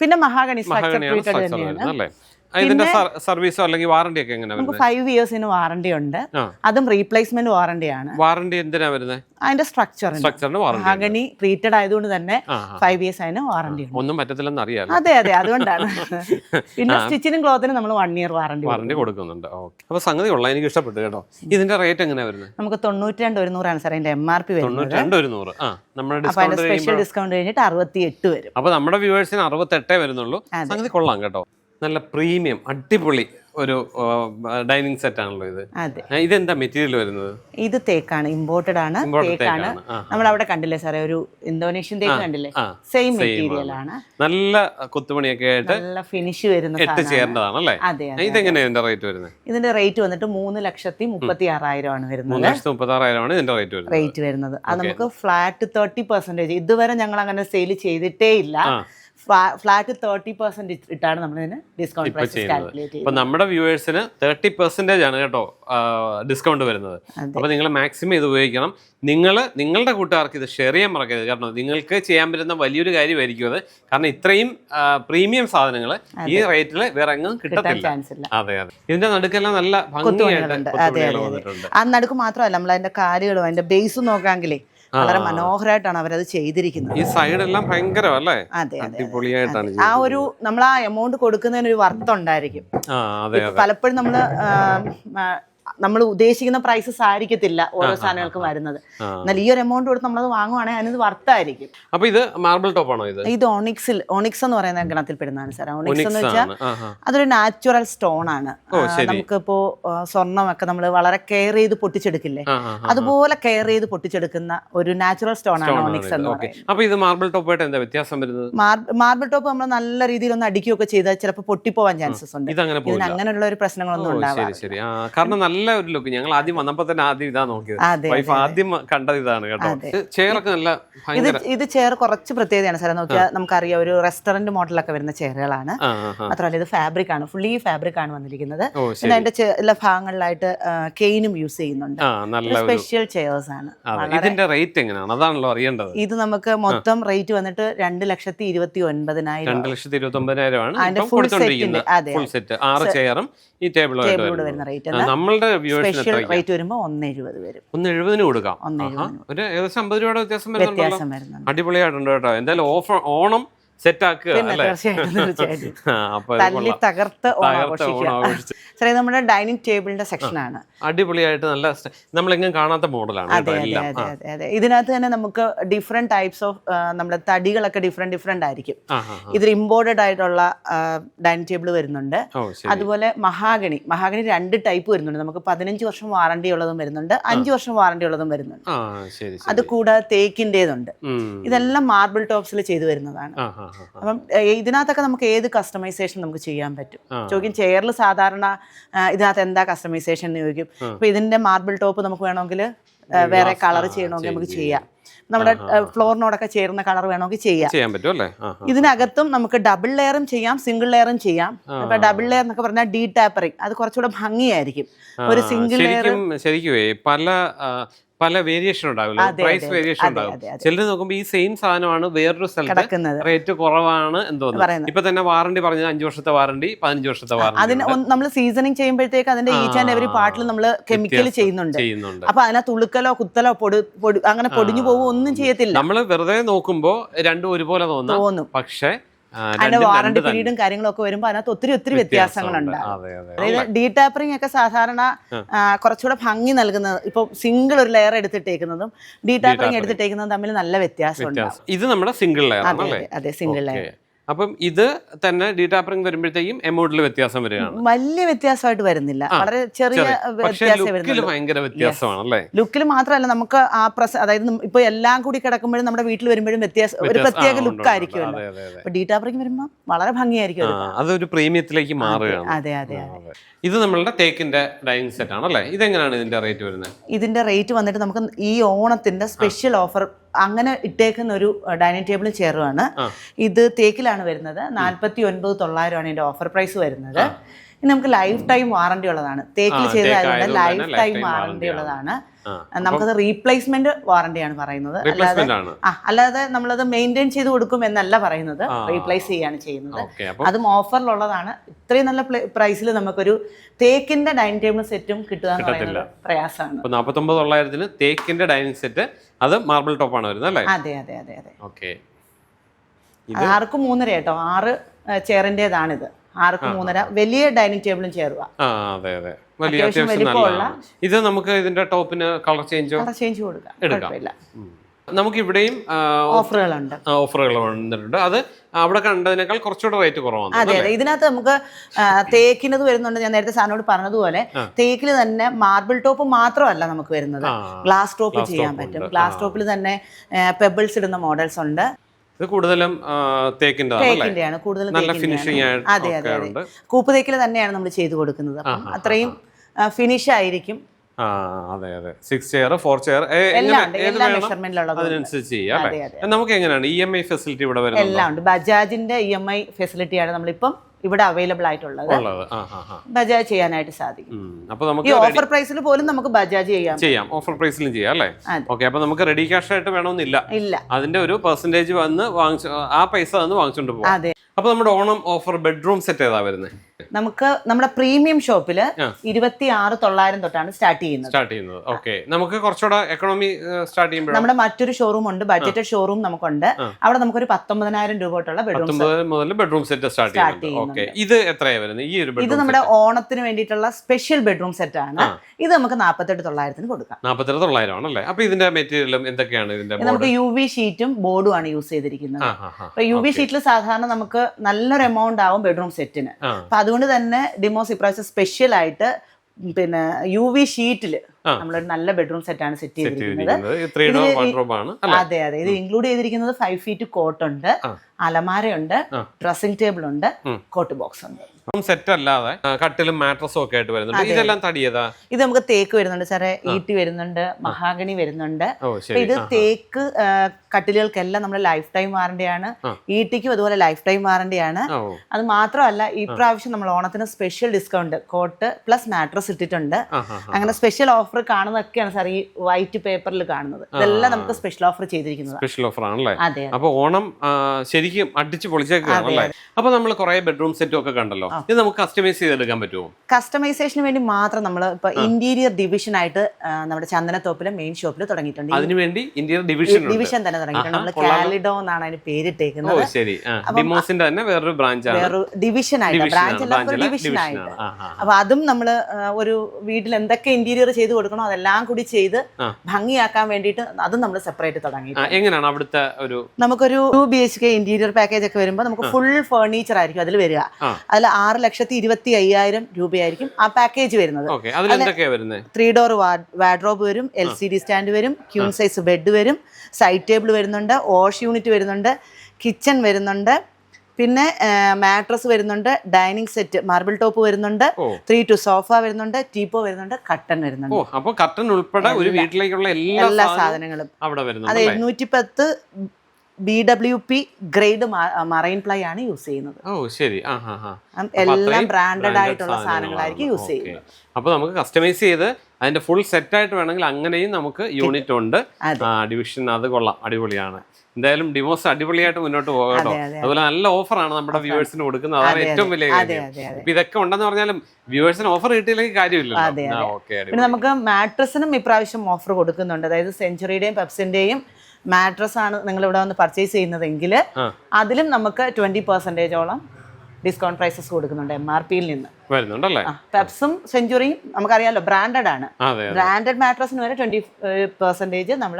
പിന്നെ മഹാഗണി സ്ട്രക്ചർ തന്നെയാണ്. ഇതിന്റെ സർവീസോ അല്ലെങ്കിൽ വാറണ്ടി ഒക്കെ എങ്ങനെ നമുക്ക് ഫൈവ് ഇയേഴ്സിന് വാറണ്ടി ഉണ്ട്. അതും റീപ്ലേസ്മെന്റ് വാറണ്ടിയാണ് വാറണ്ടി എന്തിനാ വരുന്നത്? അതിന്റെ സ്ട്രക്ചർ സ്ട്രക്ചറിന് വാറണ്ടി മഹാഗണി ട്രീറ്റഡ് ആയതുകൊണ്ട് തന്നെ ഫൈവ് ഇയേഴ്സ് അതിന് വാറണ്ടി ഒന്നും പറ്റത്തില്ലെന്ന് അറിയാം അതെ അതെ അതുകൊണ്ടാണ്. പിന്നെ സ്റ്റിച്ചിനും ക്ലോത്തിനും നമ്മൾ വൺ ഇയർ വാറണ്ടി വാറണ്ടി കൊടുക്കുന്നുണ്ട്. അപ്പൊ സംഗതി ഉള്ള എനിക്ക് ഇഷ്ടപ്പെട്ടു കേട്ടോ. ഇതിന്റെ റേറ്റ് എങ്ങനെ വരുന്നത്? നമുക്ക് തൊണ്ണൂറ്റി രണ്ട് ഒരുന്നൂറാണ് സാർ അതിന്റെ എം ആർ പി വരുന്നത്. സ്പെഷ്യൽ ഡിസ്കൗണ്ട് കഴിഞ്ഞിട്ട് അറുപത്തി എട്ട് വരും. അപ്പൊ നമ്മുടെ വ്യൂവേഴ്സിന് അറുപത്തെട്ടേ വരുന്നുള്ളൂ. സംഗതി കൊള്ളാം കേട്ടോ. നല്ല പ്രീമിയം അടിപൊളി ഒരു ഡൈനിങ് സെറ്റ് ആണല്ലോ ഇത്. ഇതെന്താ മെറ്റീരിയൽ വരുന്നത്? ഇത് തേക്കാണ് ഇമ്പോർട്ടഡ് ആണ് തേക്കാണ്. നമ്മൾ അവിടെ കണ്ടില്ലേ സാറേ ഒരു ഇന്തോനേഷ്യൻ തേക്ക് കണ്ടില്ലേ? സെയിം മെറ്റീരിയൽ ആണ്. നല്ല കൊത്തുപണിയൊക്കെ ആയിട്ട് നല്ല ഫിനിഷ് വരുന്ന എട്ട് അല്ലേ ഇതെങ്ങനെയാണ് ഇതിന്റെ റേറ്റ് വരുന്നത്? ഇതിന്റെ റേറ്റ് വന്നിട്ട് മൂന്ന് ലക്ഷത്തി മുപ്പത്തി ആറായിരം ആണ് വരുന്നത്. മൂന്ന് ലക്ഷത്തി മുപ്പത്തി ആറായിരമാണ് ഇതിന്റെ റേറ്റ് വരുന്നത്. റേറ്റ് വരുന്നത്. അത് നമുക്ക് ഫ്ലാറ്റ് തേർട്ടി പെർസെന്റേജ് ഇതുവരെ ഞങ്ങൾ അങ്ങനെ സെയിൽ ചെയ്തിട്ടേ ഇല്ല. ഫ്ലാറ്റ് തേർട്ടി പെർസെന്റ് ഇട്ടാണ് നമ്മൾ ഇതിന് ഡിസ്കൗണ്ട് പ്രൈസ് ചെയ്യുന്നത്. കാൽക്കുലേറ്റ് അപ്പൊ നമ്മുടെ വ്യൂവേഴ്സിന് തേർട്ടി പെർസെന്റേജ് ആണ് കേട്ടോ ഡിസ്കൗണ്ട് വരുന്നത്. അപ്പോൾ അപ്പൊ നിങ്ങൾ മാക്സിമം ഇത് ഉപയോഗിക്കണം. നിങ്ങൾ നിങ്ങളുടെ കൂട്ടുകാർക്ക് ഇത് ഷെയർ ചെയ്യാൻ മറക്കരുത്. കാരണം നിങ്ങൾക്ക് ചെയ്യാൻ പറ്റുന്ന വലിയൊരു കാര്യമായിരിക്കും അത്. കാരണം ഇത്രയും പ്രീമിയം സാധനങ്ങൾ ഈ റേറ്റിൽ വേറെ എങ്ങും കിട്ടത്തില്ല. അതെ അതെ. ഇതിന്റെ നടുക്കെല്ലാം നല്ല ഭംഗിയായിട്ട് ആ നടുക്ക് മാത്രമല്ല നമ്മൾ അതിന്റെ കാലുകളും അതിന്റെ ബേസും നോക്കാമെങ്കിലേ വളരെ മനോഹരമായിട്ടാണ് അവരത് ചെയ്തിരിക്കുന്നത്. ഈ സൈഡെല്ലാം ഭയങ്കരം അല്ലേ അതെ അടിപൊളിയായിട്ടാണ് ആ ഒരു നമ്മൾ ആ എമൗണ്ട് കൊടുക്കുന്നതിന് ഒരു വർത്ത് ഉണ്ടായിരിക്കും പലപ്പോഴും നമ്മൾ നമ്മൾ ഉദ്ദേശിക്കുന്ന പ്രൈസസ് ആയിരിക്കത്തില്ല ഓരോ സാധനങ്ങൾക്കും വരുന്നത്. എന്നാൽ ഈ ഒരു എമൗണ്ട് കൊടുത്ത് നമ്മളത് വാങ്ങുവാണെങ്കിൽ അതിന് വർത്തായിരിക്കും അപ്പൊ ഇത് മാർബിൾ ടോപ്പ് ആണോ ഇത്? ഇത് ഓണിക്സിൽ ഓണിക്സ് എന്ന് പറയുന്ന ഗണത്തിൽ പെടുന്നതാണ് സാർ ഓണിക്സ് എന്ന് വെച്ചാൽ അതൊരു നാച്ചുറൽ സ്റ്റോൺ ആണ്. നമുക്കിപ്പോ സ്വർണമൊക്കെ നമ്മൾ വളരെ കെയർ ചെയ്ത് പൊട്ടിച്ചെടുക്കില്ലേ. അതുപോലെ കെയർ ചെയ്ത് പൊട്ടിച്ചെടുക്കുന്ന ഒരു നാച്ചുറൽ സ്റ്റോൺ ആണ് ഓണിക്സ് എന്ന്. പറയുന്നത്. ഇത് മാർബിൾ ടോപ്പ് ആയിട്ട് എന്താ വ്യത്യാസം വരുന്നത്? മാർബിൾ ടോപ്പ് നമ്മൾ നല്ല രീതിയിൽ ഒന്ന് അടിക്കുകയൊക്കെ ചെയ്താൽ ചിലപ്പോൾ പൊട്ടിപ്പോവാൻ ചാൻസസ് ഉണ്ട്. ഇതിന് അങ്ങനെയുള്ള ഒരു പ്രശ്നങ്ങളൊന്നും ശരി കാരണം നല്ല ഒരു ലുക്ക് ഞങ്ങൾ ആദ്യം വന്നപ്പോ തന്നെ ആദ്യം ഇതാ നോക്കിയത്. വൈഫ് ആദ്യം കണ്ടത് ഇതാണ് കേട്ടോ. ചെയറൊക്കെ നല്ല ഇത് ഇത് ചെയർ കുറച്ച് പ്രത്യേകതയാണ് സാറേ. നോക്കിയാൽ നമുക്കറിയാം ഒരു റെസ്റ്റോറന്റ് മോഡലൊക്കെ വരുന്ന ചെയറുകളാണ് മാത്രമല്ല ഇത് ഫാബ്രിക് ആണ്. ഫുള്ളി ഫാബ്രിക് ആണ് വന്നിരിക്കുന്നത്. പിന്നെ അതിന്റെ എല്ലാ ഭാഗങ്ങളിലായിട്ട് കെയിനും യൂസ് ചെയ്യുന്നുണ്ട്. നല്ല സ്പെഷ്യൽ ചെയർസ് ആണ്. ഇതിന്റെ റേറ്റ് എങ്ങനെയാണ്? അതാണല്ലോ അറിയേണ്ടത്. ഇത് നമുക്ക് മൊത്തം റേറ്റ് വന്നിട്ട് രണ്ട് ലക്ഷത്തി ഇരുപത്തി ഒൻപതിനായിരം രണ്ട് ലക്ഷത്തി ഇരുപത്തി ഒമ്പതിനായിരമാണ് അതിന്റെ ഇപ്പം full കൊടുത്തോണ്ടിരിക്കുന്നത് set ന്റെ, അതെ, ഫുൾ സെറ്റ് ആറ് ചെയറും ഈ ടേബിളും നമ്മളുടെ സ്പെഷ്യൽ റേറ്റ് വരുമ്പോൾ ഒന്ന് എഴുപത് വരും ഒന്ന് എഴുപതിന് കൊടുക്കാം ഒരു ഏകദേശം അമ്പത് രൂപയുടെ വ്യത്യാസം വരുന്നുണ്ട്. അടിപൊളിയായിട്ടുണ്ട് കേട്ടോ. എന്തായാലും ഓഫർ ഓണം സെറ്റ് ആക്കുക പിന്നെ അല്ലേ? തീർച്ചയായിട്ടും തീർച്ചയായിട്ടും. അപ്പൊ ഇത് തല്ലി. തകർത്ത് നമ്മുടെ ഡൈനിങ് ടേബിളിന്റെ സെക്ഷനാണ്. അടിപൊളിയായിട്ട് നല്ല നമ്മൾ നമ്മളെങ്ങും കാണാത്ത മോഡലാണ് അതെ അതെ അതെ ഇതിനകത്ത് തന്നെ നമുക്ക് ഡിഫറെന്റ് ടൈപ്സ് ഓഫ് നമ്മുടെ തടികളൊക്കെ ഡിഫറെന്റ് ഡിഫറെന്റ് ആയിരിക്കും. ഇതിൽ ഇമ്പോർട്ടഡ് ആയിട്ടുള്ള ഡൈനിങ് ടേബിൾ വരുന്നുണ്ട്. അതുപോലെ മഹാഗണി. മഹാഗണി രണ്ട് ടൈപ്പ് വരുന്നുണ്ട്. നമുക്ക് പതിനഞ്ച് വർഷം വാറണ്ടി ഉള്ളതും വരുന്നുണ്ട്. അഞ്ച് വർഷം വാറണ്ടി ഉള്ളതും വരുന്നുണ്ട്. അത് കൂടാതെ തേക്കിന്റെതുണ്ട്. ഇതെല്ലാം മാർബിൾ ടോപ്സിൽ ചെയ്തു വരുന്നതാണ്. അപ്പം ഇതിനകത്തൊക്കെ നമുക്ക് ഏത് കസ്റ്റമൈസേഷൻ നമുക്ക് ചെയ്യാൻ പറ്റും. ചോദിക്കും ചെയറിൽ സാധാരണ ഇതിനകത്ത് എന്താ കസ്റ്റമൈസേഷൻ എന്ന് ചോദിക്കും. അപ്പൊ ഇതിന്റെ മാർബിൾ ടോപ്പ് നമുക്ക് വേണമെങ്കിൽ വേറെ കളർ ചെയ്യണമെങ്കിൽ നമുക്ക് ചെയ്യാം. നമ്മുടെ ഫ്ലോറിനോടൊക്കെ ചേരുന്ന കളർ വേണമെങ്കിൽ ചെയ്യാം. ചെയ്യാൻ പറ്റും അല്ലേ. ഇതിനകത്തും നമുക്ക് ഡബിൾ ലെയറും ചെയ്യാം സിംഗിൾ ലെയറും ചെയ്യാം. ഇപ്പൊ ഡബിൾ ലെയർ എന്നൊക്കെ പറഞ്ഞാൽ ഡീ ടാപ്പറിങ് അത് കുറച്ചുകൂടെ ഭംഗിയായിരിക്കും. ഒരു സിംഗിൾ ലെയർ ശരിക്കും പല പല വേരിയേഷൻ ഉണ്ടാവില്ല? പ്രൈസ് വേരിയേഷൻ ഉണ്ടാവും. ചിലര് നോക്കുമ്പോ ചിലർ നോക്കുമ്പോൾ ഈ സെയിം സാധനമാണ് വേറൊരു സ്ഥലത്ത് റേറ്റ് കുറവാണ് എന്ന് തോന്നുന്നു. ഇപ്പൊ തന്നെ വാറണ്ടി പറഞ്ഞത് അഞ്ചു വർഷത്തെ വാറണ്ടി പതിനഞ്ച് വർഷത്തെ വാറണ്ടി അതിന് നമ്മൾ സീസണിങ് ചെയ്യുമ്പോഴത്തേക്ക് അതിന്റെ ഈച്ച് ആൻഡ് എവറി പാർട്ടിൽ നമ്മൾ കെമിക്കൽ ചെയ്യുന്നുണ്ട്. അപ്പൊ അതിനകത്ത് ഉളുക്കലോ കുത്തലോ പൊടി അങ്ങനെ പൊടിഞ്ഞു പോവോ ഒന്നും ചെയ്യത്തില്ല. നമ്മൾ വെറുതെ നോക്കുമ്പോ രണ്ടും ഒരുപോലെ തോന്നുന്നു തോന്നും. പക്ഷേ അതിന്റെ വാറണ്ടി പീരീഡും കാര്യങ്ങളൊക്കെ വരുമ്പോൾ അതിനകത്ത് ഒത്തിരി ഒത്തിരി. വ്യത്യാസങ്ങളുണ്ട്. അതെ അതെ അതായത് ഡീ ടാപ്പറിംഗ് ഒക്കെ സാധാരണ കുറച്ചുകൂടെ ഭംഗി നൽകുന്നത് ഇപ്പൊ സിംഗിൾ ഒരു ലെയർ എടുത്തിട്ടേക്കുന്നതും ഡീ ടാപ്പറിംഗ് എടുത്തിട്ടേക്കുന്നതും തമ്മിൽ നല്ല വ്യത്യാസമുണ്ട്. വ്യത്യാസം. ഇത് നമ്മുടെ സിംഗിൾ ലെയർ അതെ അതെ സിംഗിൾ ലെയർ. അപ്പം ഇത് തന്നെ ഡീടാപ്പറിംഗ് വരുമ്പോഴത്തേക്കും എമൗണ്ടിൽ വ്യത്യാസം വരികയാണ്. വലിയ വ്യത്യാസമായിട്ട് വരുന്നില്ല. വളരെ ചെറിയ ഭയങ്കര വ്യത്യാസമാണ് അല്ലേ ലുക്കിൽ മാത്രമല്ല നമുക്ക് ആ പ്രസ അതായത് ഇപ്പൊ എല്ലാം കൂടി കിടക്കുമ്പോഴും നമ്മുടെ വീട്ടിൽ വരുമ്പോഴും വ്യത്യാസം ഒരു പ്രത്യേക ലുക്ക് ആയിരിക്കും ആയിരിക്കുമല്ലോ. അപ്പൊ ഡീ ടാപ്പറിംഗ് വരുമ്പോൾ വളരെ ഭംഗിയായിരിക്കും അത്. അതൊരു പ്രീമിയത്തിലേക്ക് മാറുകയാണ്. അതെ അതെ അതെ. ഇത് നമ്മളുടെ തേക്കിന്റെ ഡൈനിങ് സെറ്റ് ആണല്ലേ ഇതെങ്ങനെയാണ് ഇതിന്റെ റേറ്റ് വരുന്നത്? ഇതിന്റെ റേറ്റ് വന്നിട്ട് നമുക്ക് ഈ ഓണത്തിന്റെ സ്പെഷ്യൽ ഓഫർ അങ്ങനെ ഇട്ടേക്കുന്ന ഒരു ഡൈനിങ് ടേബിൾ ചെയറുമാണ് ഇത് തേക്കിലാണ് വരുന്നത്. നാൽപ്പത്തി ഒൻപത് തൊള്ളായിരമാണ് ഇതിന്റെ ഓഫർ പ്രൈസ് വരുന്നത്. ഇനി നമുക്ക് ലൈഫ് ടൈം വാറണ്ടി ഉള്ളതാണ്. തേക്കിൽ ചെയ്തതായതുകൊണ്ട് ലൈഫ് ടൈം വാറണ്ടി ഉള്ളതാണ്. നമുക്കത് റീപ്ലേസ്മെന്റ് വാറണ്ടിയാണ് പറയുന്നത്. അല്ലാതെ ആണ്. ആ അല്ലാതെ നമ്മളത് മെയിന്റെയിൻ ചെയ്ത് കൊടുക്കും എന്നല്ല പറയുന്നത്. റീപ്ലേസ് ചെയ്യാണ് ചെയ്യുന്നത്. അതും ഓഫറിലുള്ളതാണ്. ഇത്രയും നല്ല പ്രൈസിൽ നമുക്കൊരു തേക്കിന്റെ ഡൈനിങ് ടേബിൾ സെറ്റും കിട്ടുക എന്ന് പറയുന്നത് പ്രയാസമാണ്. നാൽപ്പത്തൊമ്പത് തൊള്ളായിരത്തിന് തേക്കിന്റെ ഡൈനിങ് സെറ്റ് അത് മാർബിൾ ടോപ്പാണ് വരുന്നത് അല്ലേ? അതെ അതെ അതെ അതെ. ആർക്കും മൂന്നര കേട്ടോ? ആറ് ചെയറിന്റെതാണിത് ആർക്ക് മൂന്നര? വലിയ ഡൈനിങ് ടേബിളും ചേരുക അതെ അതെ. വലിയ അത്യാവശ്യം ഇത് നമുക്ക് ഇതിന്റെ ടോപ്പിന് കളർ ചേഞ്ച്? കളർ ചേഞ്ച് കൊടുക്കാം. കുഴപ്പമില്ല. നമുക്ക് ഇവിടെയും ഓഫറുകളുണ്ട്. ഓഫറുകൾ വന്നിട്ടുണ്ട്. അത് അവിടെ കണ്ടതിനേക്കാൾ കുറച്ചുകൂടെ റേറ്റ് കുറവാണ് അതെ അതെ. ഇതിനകത്ത് നമുക്ക് തേക്കിനത് വരുന്നുണ്ട്. ഞാൻ നേരത്തെ സാറിനോട് പറഞ്ഞതുപോലെ തേക്കിൽ തന്നെ മാർബിൾ ടോപ്പ് മാത്രമല്ല നമുക്ക് വരുന്നത്. ഗ്ലാസ് ടോപ്പ് ചെയ്യാൻ പറ്റും. ഗ്ലാസ് ടോപ്പിൽ തന്നെ പെബിൾസ് ഇടുന്ന മോഡൽസ് ഉണ്ട്. ഇത് കൂടുതലും തേക്കിന്റെ അല്ലേ? തേക്കിന്റെയാണ്. കൂടുതൽ നല്ല. ഫിനിഷിംഗ് അതെ അതെ അതെ. കൂപ്പ് തേക്കിൽ തന്നെയാണ് നമ്മൾ ചെയ്തു കൊടുക്കുന്നത്. അപ്പം അത്രയും ഫിനിഷ് ആയിരിക്കും. അതെ അതെ. സിക്സ് ചെയർ ഫോർ ചെയർ അതിനനുസരിച്ച് ചെയ്യാം നമുക്ക് എങ്ങനെയാണ്? ഇ എം ഐ ഫെസിലിറ്റി ഇവിടെ വരുന്നുണ്ടോ? എല്ലാം ഉണ്ട്. ബജാജിന്റെ ഇ എം ഐ ഫെസിലിറ്റിയാണ് നമ്മളിപ്പം ഇവിടെ അവൈലബിൾ ആയിട്ടുള്ളത്. ബജാജ് ചെയ്യാനായിട്ട് സാധിക്കും. ഈ നമുക്ക് ഓഫർ പ്രൈസിൽ പോലും നമുക്ക് ബജാജ് ചെയ്യാം. ചെയ്യാം. ഓഫർ പ്രൈസിലും ചെയ്യാം അല്ലേ. ഓക്കെ അപ്പൊ നമുക്ക് റെഡി ക്യാഷ് ആയിട്ട് വേണമെന്നില്ല. ഇല്ല. അതിന്റെ ഒരു പെർസെന്റേജ് വന്ന് വാങ്ങിച്ചു ആ പൈസ വന്ന് വാങ്ങിച്ചോണ്ട് പോകും അതെ. അപ്പൊ നമ്മുടെ ഓണം ഓഫർ ബെഡ്റൂം സെറ്റ് ഏതാ വരുന്നത് നമുക്ക് നമ്മുടെ പ്രീമിയം ഷോപ്പിൽ ആ. ഇരുപത്തി ആറ് തൊള്ളായിരം തൊട്ടാണ് സ്റ്റാർട്ട് ചെയ്യുന്നത്. സ്റ്റാർട്ട് ചെയ്യുന്നത്. ഓക്കെ നമുക്ക് കുറച്ചുകൂടെ എക്കണോമി സ്റ്റാർട്ട് ചെയ്യുമ്പോൾ നമ്മുടെ മറ്റൊരു ഷോറൂം ഉണ്ട്. ബഡ്ജറ്റഡ് ഷോറൂം നമുക്കുണ്ട്. അവിടെ നമുക്കൊരു പത്തൊമ്പതിനായിരം രൂപ തൊട്ടുള്ള ബെഡ്റൂം മുതൽ ബെഡ്റൂം സെറ്റ് സ്റ്റാർട്ട് Start ഇത് എത്രയാ വരുന്നത്? ഈ ഒരു ഇത് നമ്മുടെ ഓണത്തിന് വേണ്ടിയിട്ടുള്ള സ്പെഷ്യൽ ബെഡ്റൂം സെറ്റ് ആണ്. ഇത് നമുക്ക് നാൽപ്പത്തെട്ട് തൊള്ളായിരത്തിന് കൊടുക്കാം. നാൽപ്പത്തെട്ട് തൊള്ളായിരം ആണല്ലേ? അപ്പൊ ഇതിന്റെ മെറ്റീരിയലും എന്തൊക്കെയാണ് ഇതിന്റെ ഇത് നമുക്ക് യു വി ഷീറ്റും ബോർഡും ആണ് യൂസ് ചെയ്തിരിക്കുന്നത്. ആ ആ ആ. അപ്പൊ യു വി ഷീറ്റിൽ സാധാരണ നമുക്ക് നല്ലൊരു എമൗണ്ട് ആവും ബെഡ്റൂം സെറ്റിന് ആ. അപ്പൊ അതുകൊണ്ട് തന്നെ ഡിമോസ് ഇപ്രാവശ്യം സ്പെഷ്യൽ ആയിട്ട് പിന്നെ യു വി ഷീറ്റിൽ ആ. നമ്മളൊരു നല്ല ബെഡ്റൂം സെറ്റ് ആണ് സെറ്റ് സെറ്റ് ചെയ്തിരിക്കുന്നത്. ചെയ്തിരിക്കുന്നത്. ത്രീ ഡോർ ഇതിൽ ഈ- വാർഡ്രോബ് ആണ് അല്ലേ? അതെ അതെ. ഇത് ഇൻക്ലൂഡ് ചെയ്തിരിക്കുന്നത് ഫൈവ് ഫീറ്റ് കോട്ട് ഉണ്ട്. ആ. അലമാരയുണ്ട് ഡ്രസ്സിംഗ് ടേബിൾ ഉണ്ട് കോട്ട് ബോക്സ് ഉണ്ട്. സെറ്റ് അല്ലാതെ കട്ടിലും മാട്രസും ഒക്കെ ആയിട്ട് വരുന്നുണ്ട്. ഇതെല്ലാം തടിയതാ? ഇത് നമുക്ക് തേക്ക് വരുന്നുണ്ട് സാറേ. ഈട്ടി വരുന്നുണ്ട് മഹാഗണി വരുന്നുണ്ട്. ശരി. ഇത് തേക്ക് കട്ടിലുകൾക്കെല്ലാം നമ്മുടെ ലൈഫ് ടൈം വാറണ്ടിയാണ്. ഈട്ടിക്കും അതുപോലെ ലൈഫ് ടൈം വാറണ്ടിയാണ് അത് മാത്രമല്ല ഈ പ്രാവശ്യം നമ്മൾ ഓണത്തിന് special discount cot plus mattress ഇട്ടിട്ടുണ്ട്. അങ്ങനെ സ്പെഷ്യൽ ഓഫർ കാണുന്നതൊക്കെയാണ് സാർ ഈ വൈറ്റ് പേപ്പറിൽ കാണുന്നത്. ഇതെല്ലാം നമുക്ക് സ്പെഷ്യൽ ഓഫർ ചെയ്തിരിക്കുന്നത്. സ്പെഷ്യൽ ഓഫർ ആണല്ലേ? അതെ അപ്പൊ ഓണം ആ, ശരിക്കും അടിച്ച് പൊളിച്ചേക്കാണല്ലേ അപ്പൊ നമ്മൾ കുറെ ബെഡ്റൂം സെറ്റും ഒക്കെ കണ്ടല്ലോ. ഇത് നമുക്ക് കസ്റ്റമൈസ് ചെയ്തെടുക്കാൻ പറ്റുമോ? കസ്റ്റമൈസേഷന് വേണ്ടി മാത്രം നമ്മൾ ഇപ്പൊ ഇന്റീരിയർ ഡിവിഷൻ ആയിട്ട് നമ്മുടെ ചന്ദനത്തോപ്പിലെ മെയിൻ ഷോപ്പിൽ തുടങ്ങിയിട്ടുണ്ട്. അതിനുവേണ്ടി ഇന്റീരിയർ ഡിവിഷൻ ഡിവിഷൻ തന്നെ തുടങ്ങിയിട്ടുണ്ട്. നമ്മൾ കാലിഡോ എന്നാണ് അതിന് പേരിട്ടേക്കുന്നത്. ശരി. ഡിമോസിന്റെ തന്നെ വേറൊരു ബ്രാഞ്ച് വേറൊരു ഡിവിഷൻ ആയിട്ട് ബ്രാഞ്ച് അല്ല, ഡിവിഷൻ ആയിട്ട്. അപ്പൊ അതും നമ്മൾ ഒരു വീട്ടിൽ എന്തൊക്കെ ഇന്റീരിയർ ചെയ്ത് കൊടുക്കണോ അതെല്ലാം കൂടി ചെയ്ത് ഭംഗിയാക്കാൻ വേണ്ടിയിട്ട് അതും നമ്മൾ സെപ്പറേറ്റ് തുടങ്ങി എങ്ങനെയാണ് അവിടുത്തെ ഒരു നമുക്കൊരു two B H K interior package ഒക്കെ വരുമ്പോൾ നമുക്ക് ഫുൾ ഫേർണിച്ചർ ആയിരിക്കും അതിൽ വരിക. അതിൽ ആറ് ലക്ഷത്തി ഇരുപത്തി അയ്യായിരം രൂപയായിരിക്കും ആ പാക്കേജ് വരുന്നത്. ത്രീ ഡോർ വാഡ്രോബ് വരും എൽ സി ഡി സ്റ്റാൻഡ് വരും ക്യൂൺ സൈസ് ബെഡ് വരും സൈഡ് ടേബിൾ വരുന്നുണ്ട് വാഷ് യൂണിറ്റ് വരുന്നുണ്ട് കിച്ചൺ വരുന്നുണ്ട് പിന്നെ മാട്രസ് വരുന്നുണ്ട് ഡൈനിങ് സെറ്റ് മാർബിൾ ടോപ്പ് വരുന്നുണ്ട്. ത്രീ ടു സോഫ വരുന്നുണ്ട് ടീപ്പോ വരുന്നുണ്ട് കട്ടൺ വരുന്നുണ്ട്. ഓ അപ്പൊ കർട്ടൻ ഉൾപ്പെടെ ഒരു വീട്ടിലേക്കുള്ള എല്ലാ സാധനങ്ങളും. അവിടെ അത് വരുന്നുണ്ട് എഴുന്നൂറ്റി പത്ത് B W P grade marine ply ആണ് യൂസ് ചെയ്യുന്നത്. ഓ ശരി. എല്ലാം ബ്രാൻഡഡ് ആയിട്ടുള്ള സാധനങ്ങളായിരിക്കും യൂസ്. ചെയ്യുന്നത്. അപ്പൊ നമുക്ക് കസ്റ്റമൈസ് ചെയ്ത് അതിന്റെ ഫുൾ സെറ്റ് ആയിട്ട് വേണമെങ്കിൽ അങ്ങനെയും നമുക്ക് യൂണിറ്റ് ഉണ്ട്. ഡിവിഷൻ അത് കൊള്ളാം. അടിപൊളിയാണ്. എന്തായാലും ഡിവോഴ്സ് അടിപൊളിയായിട്ട് മുന്നോട്ട് പോകട്ടോ അതെ, അതെ. അതുപോലെ നല്ല ഓഫറാണ് നമ്മുടെ വ്യൂവേഴ്സിന് കൊടുക്കുന്നത്. അതാണ് ഏറ്റവും വലിയ കാര്യം. ഇപ്പൊ ഇതൊക്കെ ഉണ്ടെന്ന് പറഞ്ഞാലും വ്യൂവേഴ്സിന് ഓഫർ കിട്ടിയില്ലെങ്കിൽ കാര്യമില്ല നമുക്ക് മാട്രസിനും ഇപ്രാവശ്യം ഓഫർ കൊടുക്കുന്നുണ്ട്. അതായത് സെഞ്ചുറിയുടെയും പെപ്സിന്റെയും മാട്രസ് ആണ് നിങ്ങൾ ഇവിടെ വന്ന് പർച്ചേസ് ചെയ്യുന്നതെങ്കിൽ അതിലും നമുക്ക് ട്വന്റി പെർസെന്റേജോളം ഡിസ്കൗണ്ട് പ്രൈസസ് കൊടുക്കുന്നുണ്ട് എം ആർ പിയിൽ നിന്ന്. വരുന്നുണ്ടല്ലേ? പെപ്സും സെഞ്ചുറിയും നമുക്കറിയാലോ ബ്രാൻഡഡ് ആണ്. ബ്രാൻഡഡ് മാട്രസിന് വരെ ട്വന്റി പെർസെന്റേജ് നമ്മൾ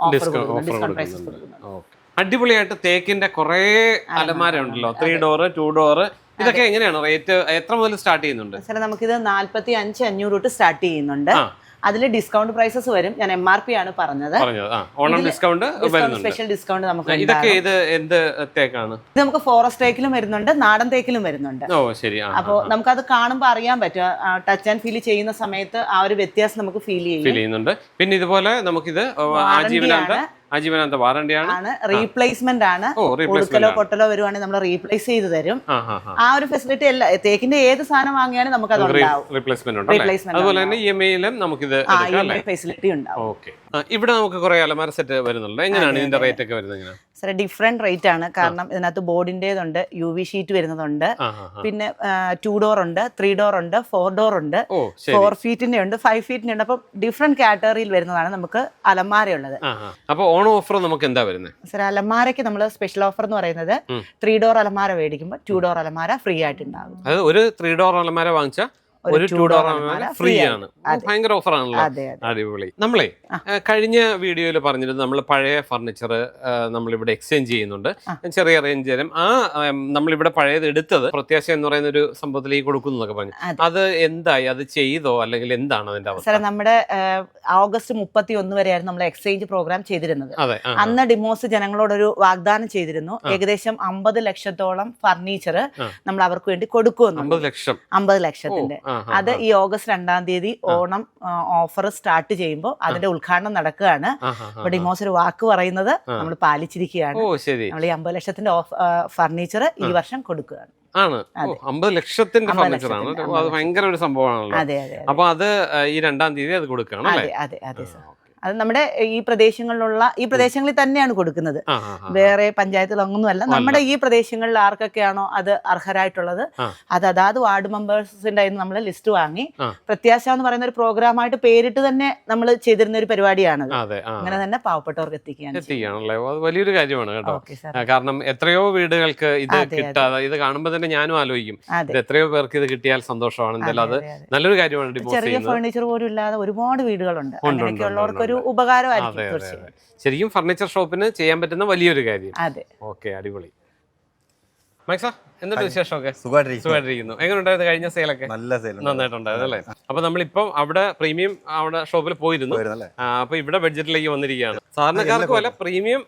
ഓഫർ ഡിസ്കൗണ്ട് പ്രൈസസ് കൊടുക്കുന്നുണ്ട് അടിപൊളിയായിട്ട് തേക്കിന്റെ കുറെ അലമാര ഉണ്ടല്ലോ ത്രീ ഡോറ് ടു ഡോറ് ഇതൊക്കെ എങ്ങനെയാണ്? റേറ്റ് എത്ര മുതൽ സ്റ്റാർട്ട് ചെയ്യുന്നുണ്ട്? സാറേ നമുക്കിത് നാല്പത്തി അഞ്ച് അഞ്ഞൂറ് തൊട്ട് സ്റ്റാർട്ട് ചെയ്യുന്നുണ്ട്. അതിൽ ഡിസ്കൗണ്ട് പ്രൈസസ് വരും. ഞാൻ എം ആർ പി ആണ് പറഞ്ഞത്. ഓണം ഡിസ്കൗണ്ട് സ്പെഷ്യൽ ഡിസ്കൗണ്ട് നമുക്ക് ഇതൊക്കെ ഇത് എന്ത് തേക്കാണ്? ഇത് നമുക്ക് ഫോറസ്റ്റ് തേക്കിലും വരുന്നുണ്ട് നാടൻ തേക്കിലും വരുന്നുണ്ട്. ഓ ശരി. അപ്പോൾ നമുക്ക് നമുക്കത് കാണുമ്പോൾ അറിയാൻ പറ്റും. ടച്ച് ആൻഡ് ഫീൽ ചെയ്യുന്ന സമയത്ത് ആ ഒരു വ്യത്യാസം നമുക്ക് ഫീൽ ചെയ്യും. ഫീൽ ചെയ്യുന്നുണ്ട്. പിന്നെ ഇതുപോലെ നമുക്കിത് ആജീവനാന്ത ആജീവനാന്ത വാറണ്ടിയാണ് ആണ്. റീപ്ലേസ്മെന്റ് ആണ്. റീപ്ലേസ്മെന്റ് കൊട്ടലോ വരുവാണെങ്കിൽ നമ്മൾ റീപ്ലേസ് ചെയ്ത് തരും. ആ ഒരു ഫെസിലിറ്റി അല്ല തേക്കിന്റെ ഏത് സാധനം വാങ്ങിയാലും നമുക്ക് അത് റീപ്ലേസ്മെന്റ് അതുപോലെ തന്നെ ഇ എം ഐയിലും നമുക്കിത് ഫെസിലിറ്റി ഉണ്ടാവും. ഓക്കെ ഇവിടെ നമുക്ക് കുറെ അലമാര സെറ്റ് വരുന്നുണ്ട്. എങ്ങനെയാണ് ഇതിന്റെ റേറ്റ് ഒക്കെ വരുന്നത് സാറേ ഡിഫറെന്റ് റേറ്റ് ആണ്. കാരണം ഇതിനകത്ത് ബോർഡിന്റേതുണ്ട് യു വി ഷീറ്റ് വരുന്നതുണ്ട്. പിന്നെ ടു ഡോർ ഉണ്ട് ത്രീ ഡോർ ഉണ്ട് ഫോർ ഡോർ ഉണ്ട്. ഫോർ ഫീറ്റിന്റെ ഉണ്ട് ഫൈവ് ഫീറ്റിന്റെ ഉണ്ട്. അപ്പം ഡിഫറെന്റ് കാറ്റഗറിയിൽ വരുന്നതാണ് നമുക്ക് അലമാരയുള്ളത്. ഉള്ളത് ആ. അപ്പൊ ഓൺ ഓഫർ നമുക്ക് എന്താ വരുന്നത് സാർ അലമാരയ്ക്ക് നമ്മൾ സ്പെഷ്യൽ ഓഫർ എന്ന് പറയുന്നത് ത്രീ ഡോർ അലമാര മേടിക്കുമ്പോൾ ടു ഡോർ അലമാര ഫ്രീ ആയിട്ട് ഉണ്ടാകും. അത് ഒരു ത്രീ ഡോർ അലമാര വാങ്ങിച്ചാൽ ഒരു ടൂ ഡോർ ഫ്രീ ആണ്. ഭയങ്കര ഓഫർ ആണല്ലോ. അടിപൊളി. നമ്മളെ കഴിഞ്ഞ വീഡിയോയിൽ പറഞ്ഞിരുന്നു നമ്മൾ പഴയ ഫർണിച്ചർ നമ്മളിവിടെ എക്സ്ചേഞ്ച് ചെയ്യുന്നുണ്ട്. ചെറിയ റേഞ്ച് തരും. ആ നമ്മളിവിടെ പഴയത് എടുത്തത് പ്രത്യാശ എന്ന് പറയുന്ന ഒരു സംഭവത്തിലേക്ക് കൊടുക്കുന്നു എന്നൊക്കെ പറഞ്ഞു. അത്. എന്തായി? അത് ചെയ്തോ? അല്ലെങ്കിൽ എന്താണ് അതിന്റെ അവസ്ഥ? നമ്മുടെ ഓഗസ്റ്റ് മുപ്പത്തി ഒന്ന് വരെയായിരുന്നു നമ്മൾ എക്സ്ചേഞ്ച് പ്രോഗ്രാം ചെയ്തിരുന്നത്. അന്ന് ഡിമോസ് ജനങ്ങളോടൊരു വാഗ്ദാനം ചെയ്തിരുന്നു. ഏകദേശം അമ്പത് ലക്ഷത്തോളം ഫർണിച്ചർ നമ്മൾ അവർക്ക് വേണ്ടി കൊടുക്കുമെന്ന്. അമ്പത് ലക്ഷം. അമ്പത് ലക്ഷത്തിന്റെ. അത് ഈ ഓഗസ്റ്റ് രണ്ടാം തീയതി ഓണം ഓഫർ സ്റ്റാർട്ട് ചെയ്യുമ്പോൾ അതിന്റെ ഉദ്ഘാടനം നടക്കുകയാണ്. അപ്പൊ ഡിമോസ് ഒരു വാക്ക് പറയുന്നത് നമ്മൾ പാലിച്ചിരിക്കുകയാണ്. നമ്മൾ ഈ അമ്പത് ലക്ഷത്തിന്റെ ഫർണിച്ചർ ഈ വർഷം കൊടുക്കുകയാണ്. ആണ്. അമ്പത് ലക്ഷത്തിന്റെ ഫർണിച്ചർ ആണ് അത് ഭയങ്കര ഒരു സംഭവമാണല്ലോ. അപ്പൊ അത് ഈ രണ്ടാം തീയതി അത് കൊടുക്കണം അല്ലേ അതെ നമ്മുടെ ഈ പ്രദേശങ്ങളിലുള്ള ഈ പ്രദേശങ്ങളിൽ തന്നെയാണ് കൊടുക്കുന്നത്. വേറെ പഞ്ചായത്തിലൊന്നുമല്ല നമ്മുടെ ഈ പ്രദേശങ്ങളിൽ ആർക്കൊക്കെയാണോ അത് അർഹരായിട്ടുള്ളത് അത് അതാത് വാർഡ് മെമ്പേഴ്സിന്റെ നമ്മൾ ലിസ്റ്റ് വാങ്ങി പ്രത്യാശ എന്ന് പറയുന്ന ഒരു പ്രോഗ്രാമായിട്ട് പേരിട്ട് തന്നെ നമ്മൾ ചെയ്തിരുന്ന ഒരു പരിപാടിയാണ് അങ്ങനെ തന്നെ പാവപ്പെട്ടവർക്ക് എത്തിക്കുകയാണ് എത്തിക്കുകയാണല്ലേ? അത് വലിയൊരു കാര്യമാണ് കേട്ടോ. കാരണം എത്രയോ വീടുകൾക്ക് ഇത്. കിട്ടാതെ ഇത് കാണുമ്പോൾ തന്നെ ഞാനും ആലോചിക്കും. എത്രയോ പേർക്ക് ഇത് കിട്ടിയാൽ സന്തോഷമാണ് എന്തായാലും അത്. നല്ലൊരു കാര്യമാണ് ചെറിയ ഫേർണിച്ചർ പോലും ഇല്ലാതെ ഒരുപാട് വീടുകളുണ്ട്. ഉണ്ട്, അങ്ങനെയൊക്കെ ഉള്ളവർക്ക് ഒരു. ഉപകാരമായിരിക്കും ശരിക്കും ഫർണിച്ചർ ഷോപ്പിന് ചെയ്യാൻ പറ്റുന്ന വലിയൊരു കാര്യം. അതെ. ഓക്കെ അടിപൊളി. മാക്സ? എന്തുണ്ട് വിശേഷമൊക്കെ? സുഖമായിട്ടിരിക്കുന്നു. എങ്ങനെ എങ്ങനെയുണ്ടായിരുന്നു കഴിഞ്ഞ സെയിലൊക്കെ നല്ല സെയിൽ നന്നായിട്ടുണ്ടായിരുന്നു അല്ലേ? അപ്പൊ നമ്മളിപ്പം അവിടെ പ്രീമിയം അവിടെ ഷോപ്പിൽ പോയിരുന്നു. അപ്പൊ ഇവിടെ ബഡ്ജറ്റിലേക്ക് വന്നിരിക്കുകയാണ്. സാധാരണക്കാർക്ക് വല്ല പ്രീമിയം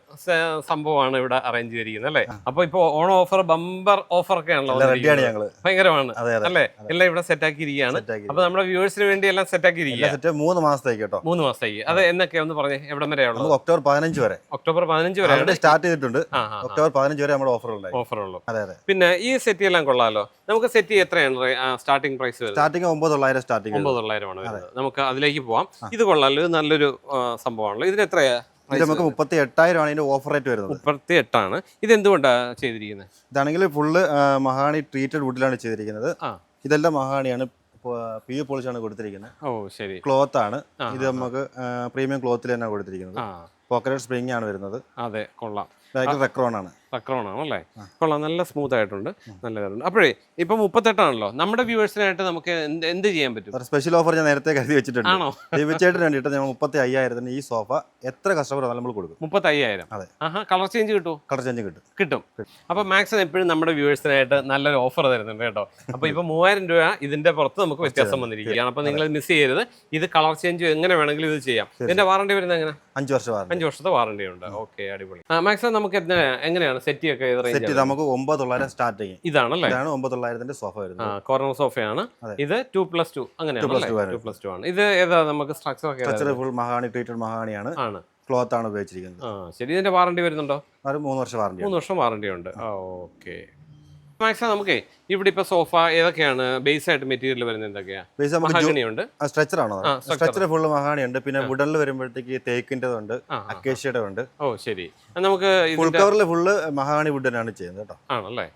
സംഭവമാണ് ഇവിടെ അറേഞ്ച് ചെയ്തിരിക്കുന്നത് അല്ലേ? അപ്പൊ ഇപ്പൊ ഓണം ഓഫർ ബമ്പർ ഓഫർ ഒക്കെ ആണല്ലോ ഭയങ്കരമാണ് അല്ലേ? എല്ലാം ഇവിടെ സെറ്റ് ആക്കിയിരിക്കുകയാണ് അപ്പൊ നമ്മുടെ വ്യൂവേഴ്സിന് വേണ്ടി എല്ലാം സെറ്റ് ആക്കിയിരിക്കുക മൂന്ന് മാസത്തേക്ക് കേട്ടോ. മൂന്ന് മാസത്തേക്ക്. അത് എന്നൊക്കെ ഒന്ന് പറഞ്ഞു എവിടെ വരെ നമുക്ക് ഒക്ടോബർ പതിനഞ്ച് വരെ. ഒക്ടോബർ പതിനഞ്ച് വരെ സ്റ്റാർട്ട് ചെയ്തിട്ടുണ്ട്. ഒക്ടോബർ പതിനഞ്ച് വരെ നമ്മുടെ ഓഫർ ഓഫർ ഉള്ളൂ അതെ അതെ. പിന്നെ ഈ സെറ്റ് എല്ലാം കൊള്ളാലോ? നമുക്ക് സെറ്റ് എത്രയാണ് സ്റ്റാർട്ടിംഗ് പ്രൈസ് വരുന്നത്? സ്റ്റാർട്ടിങ് ഒമ്പത് തൊള്ളായിരം സ്റ്റാർട്ടിങ് ഒമ്പത് തൊള്ളായിരമാണ് വരുന്നത് നമുക്ക് അതിലേക്ക് പോവാം. ഇത് കൊള്ളാലോ. ഇത് നല്ലൊരു സംഭവമാണല്ലോ. ഇതിന് എത്രയാ നമുക്ക് മുപ്പത്തി എട്ടായിരം ആണ് ഇതിന്റെ ഓഫർ റേറ്റ് വരുന്നത്. മുപ്പത്തി എട്ടാണ് ഇത് എന്തുകൊണ്ടാണ് ചെയ്തിരിക്കുന്നത് ഇതാണെങ്കിൽ ഫുള്ള് മഹാണി ട്രീറ്റഡ് വുഡിലാണ് ചെയ്തിരിക്കുന്നത്. ഇതെല്ലാം മഹാണിയാണ് പി യു പോളിഷാണ് കൊടുത്തിരിക്കുന്നത്. ഓ ശരി. ക്ലോത്ത് ആണ്. ഇത് നമുക്ക് പ്രീമിയം ക്ലോത്തിൽ തന്നെ കൊടുത്തിരിക്കുന്നത്. പോക്കറ്റ് സ്പ്രിംഗ് ആണ് വരുന്നത്. അതെ കൊള്ളാം. അല്ലേ കൊള്ളാം. നല്ല സ്മൂത്ത് ആയിട്ടുണ്ട് നല്ല കാര്യമുണ്ട് അപ്പോഴേ ഇപ്പൊ മുപ്പത്തെട്ടാണല്ലോ. നമ്മുടെ വ്യൂവേഴ്സിനായിട്ട് നമുക്ക് എന്ത് ചെയ്യാൻ പറ്റും? സ്പെഷ്യൽ ഓഫർ ഞാൻ നേരത്തെ കരുതി വെച്ചിട്ടുണ്ട്. ആണോ? തീർച്ചയായിട്ടും വേണ്ടിയിട്ട് ഞങ്ങൾ മുപ്പത്തി അയ്യായിരത്തിന് ഈ സോഫ എത്ര കസ്റ്റമർ നമ്മൾ കൊടുക്കും. മുപ്പത്തി അയ്യായിരം അതെ. കളർ ചേഞ്ച് കിട്ടും കളർ ചേഞ്ച് കിട്ടും. കിട്ടും. അപ്പൊ മാക്സിമം എപ്പോഴും നമ്മുടെ വ്യൂവേഴ്സിനായിട്ട് നല്ലൊരു ഓഫർ തരുന്നുണ്ട് കേട്ടോ. അപ്പൊ ഇപ്പൊ മൂവായിരം രൂപ ഇതിന്റെ പുറത്ത് നമുക്ക് വ്യത്യാസം വന്നിരിക്കുകയാണ്. അപ്പൊ നിങ്ങൾ മിസ് ചെയ്യരുത്. ഇത് കളർ ചേഞ്ച് എങ്ങനെ വേണമെങ്കിലും ഇത് ചെയ്യാം. ഇതിന്റെ വാറണ്ടി വരുന്നത് എങ്ങനെ അഞ്ച് വർഷം അഞ്ച് വർഷത്തെ വാറണ്ടി ഉണ്ട്. ഓക്കെ അടിപൊളി. മാക്സിമം നമുക്ക് എങ്ങനെയാണ് സെറ്റ് ഒക്കെ സെറ്റ് നമുക്ക് ഒമ്പത് തൊള്ളായിരം സ്റ്റാർട്ടിങ് ഇതാണല്ലേ? ഇതാണ് ഒമ്പത് തൊള്ളായിരത്തിന്റെ സോഫ വരുന്നത് കോർണർ സോഫയാണ് ഇത് ടു പ്ലസ് ടു അങ്ങനെയാണ് ആണ്. ടു പ്ലസ് ടു ആണ്. ഇത് ഏതാ നമുക്ക് സ്ട്രക്ചർ? സ്ട്രക്ചർ ഫുൾ മഹാണി ട്രീറ്റഡ് മഹാണിയാണ് ആണ്. ക്ലോത്ത് ആണ് ഉപയോഗിച്ചിരിക്കുന്നത്. ആ ശരി. ഇതിന്റെ വാറണ്ടി വരുന്നുണ്ടോ? ഒരു മൂന്ന് വർഷം വാറണ്ടി മൂന്ന് വർഷം വാറണ്ടി ഉണ്ട്. ഓക്കെ മാക്സിമം നമുക്ക് ഇവിടെ ഇപ്പൊ സോഫ ഏതൊക്കെയാണ്? ബേസ് ആയിട്ട് മെറ്റീരിയൽ വരുന്നത് എന്തൊക്കെയാണ് മഹാഗണി ഉണ്ട് സ്ട്രക്ചർ ആണോ? സ്ട്രെച്ചർ ഫുള്ള് മഹാണി ഉണ്ട് പിന്നെ വുഡനിൽ വരുമ്പോഴത്തേക്ക് ആ, അക്കേഷ്യയുടെ ഉണ്ട്. ഓ ശരി. നമുക്ക് ഫുൾ കവറിൽ ഫുള്ള് മഹാണി വുഡനാണ് ചെയ്യുന്നത് കേട്ടോ. ആണല്ലേ?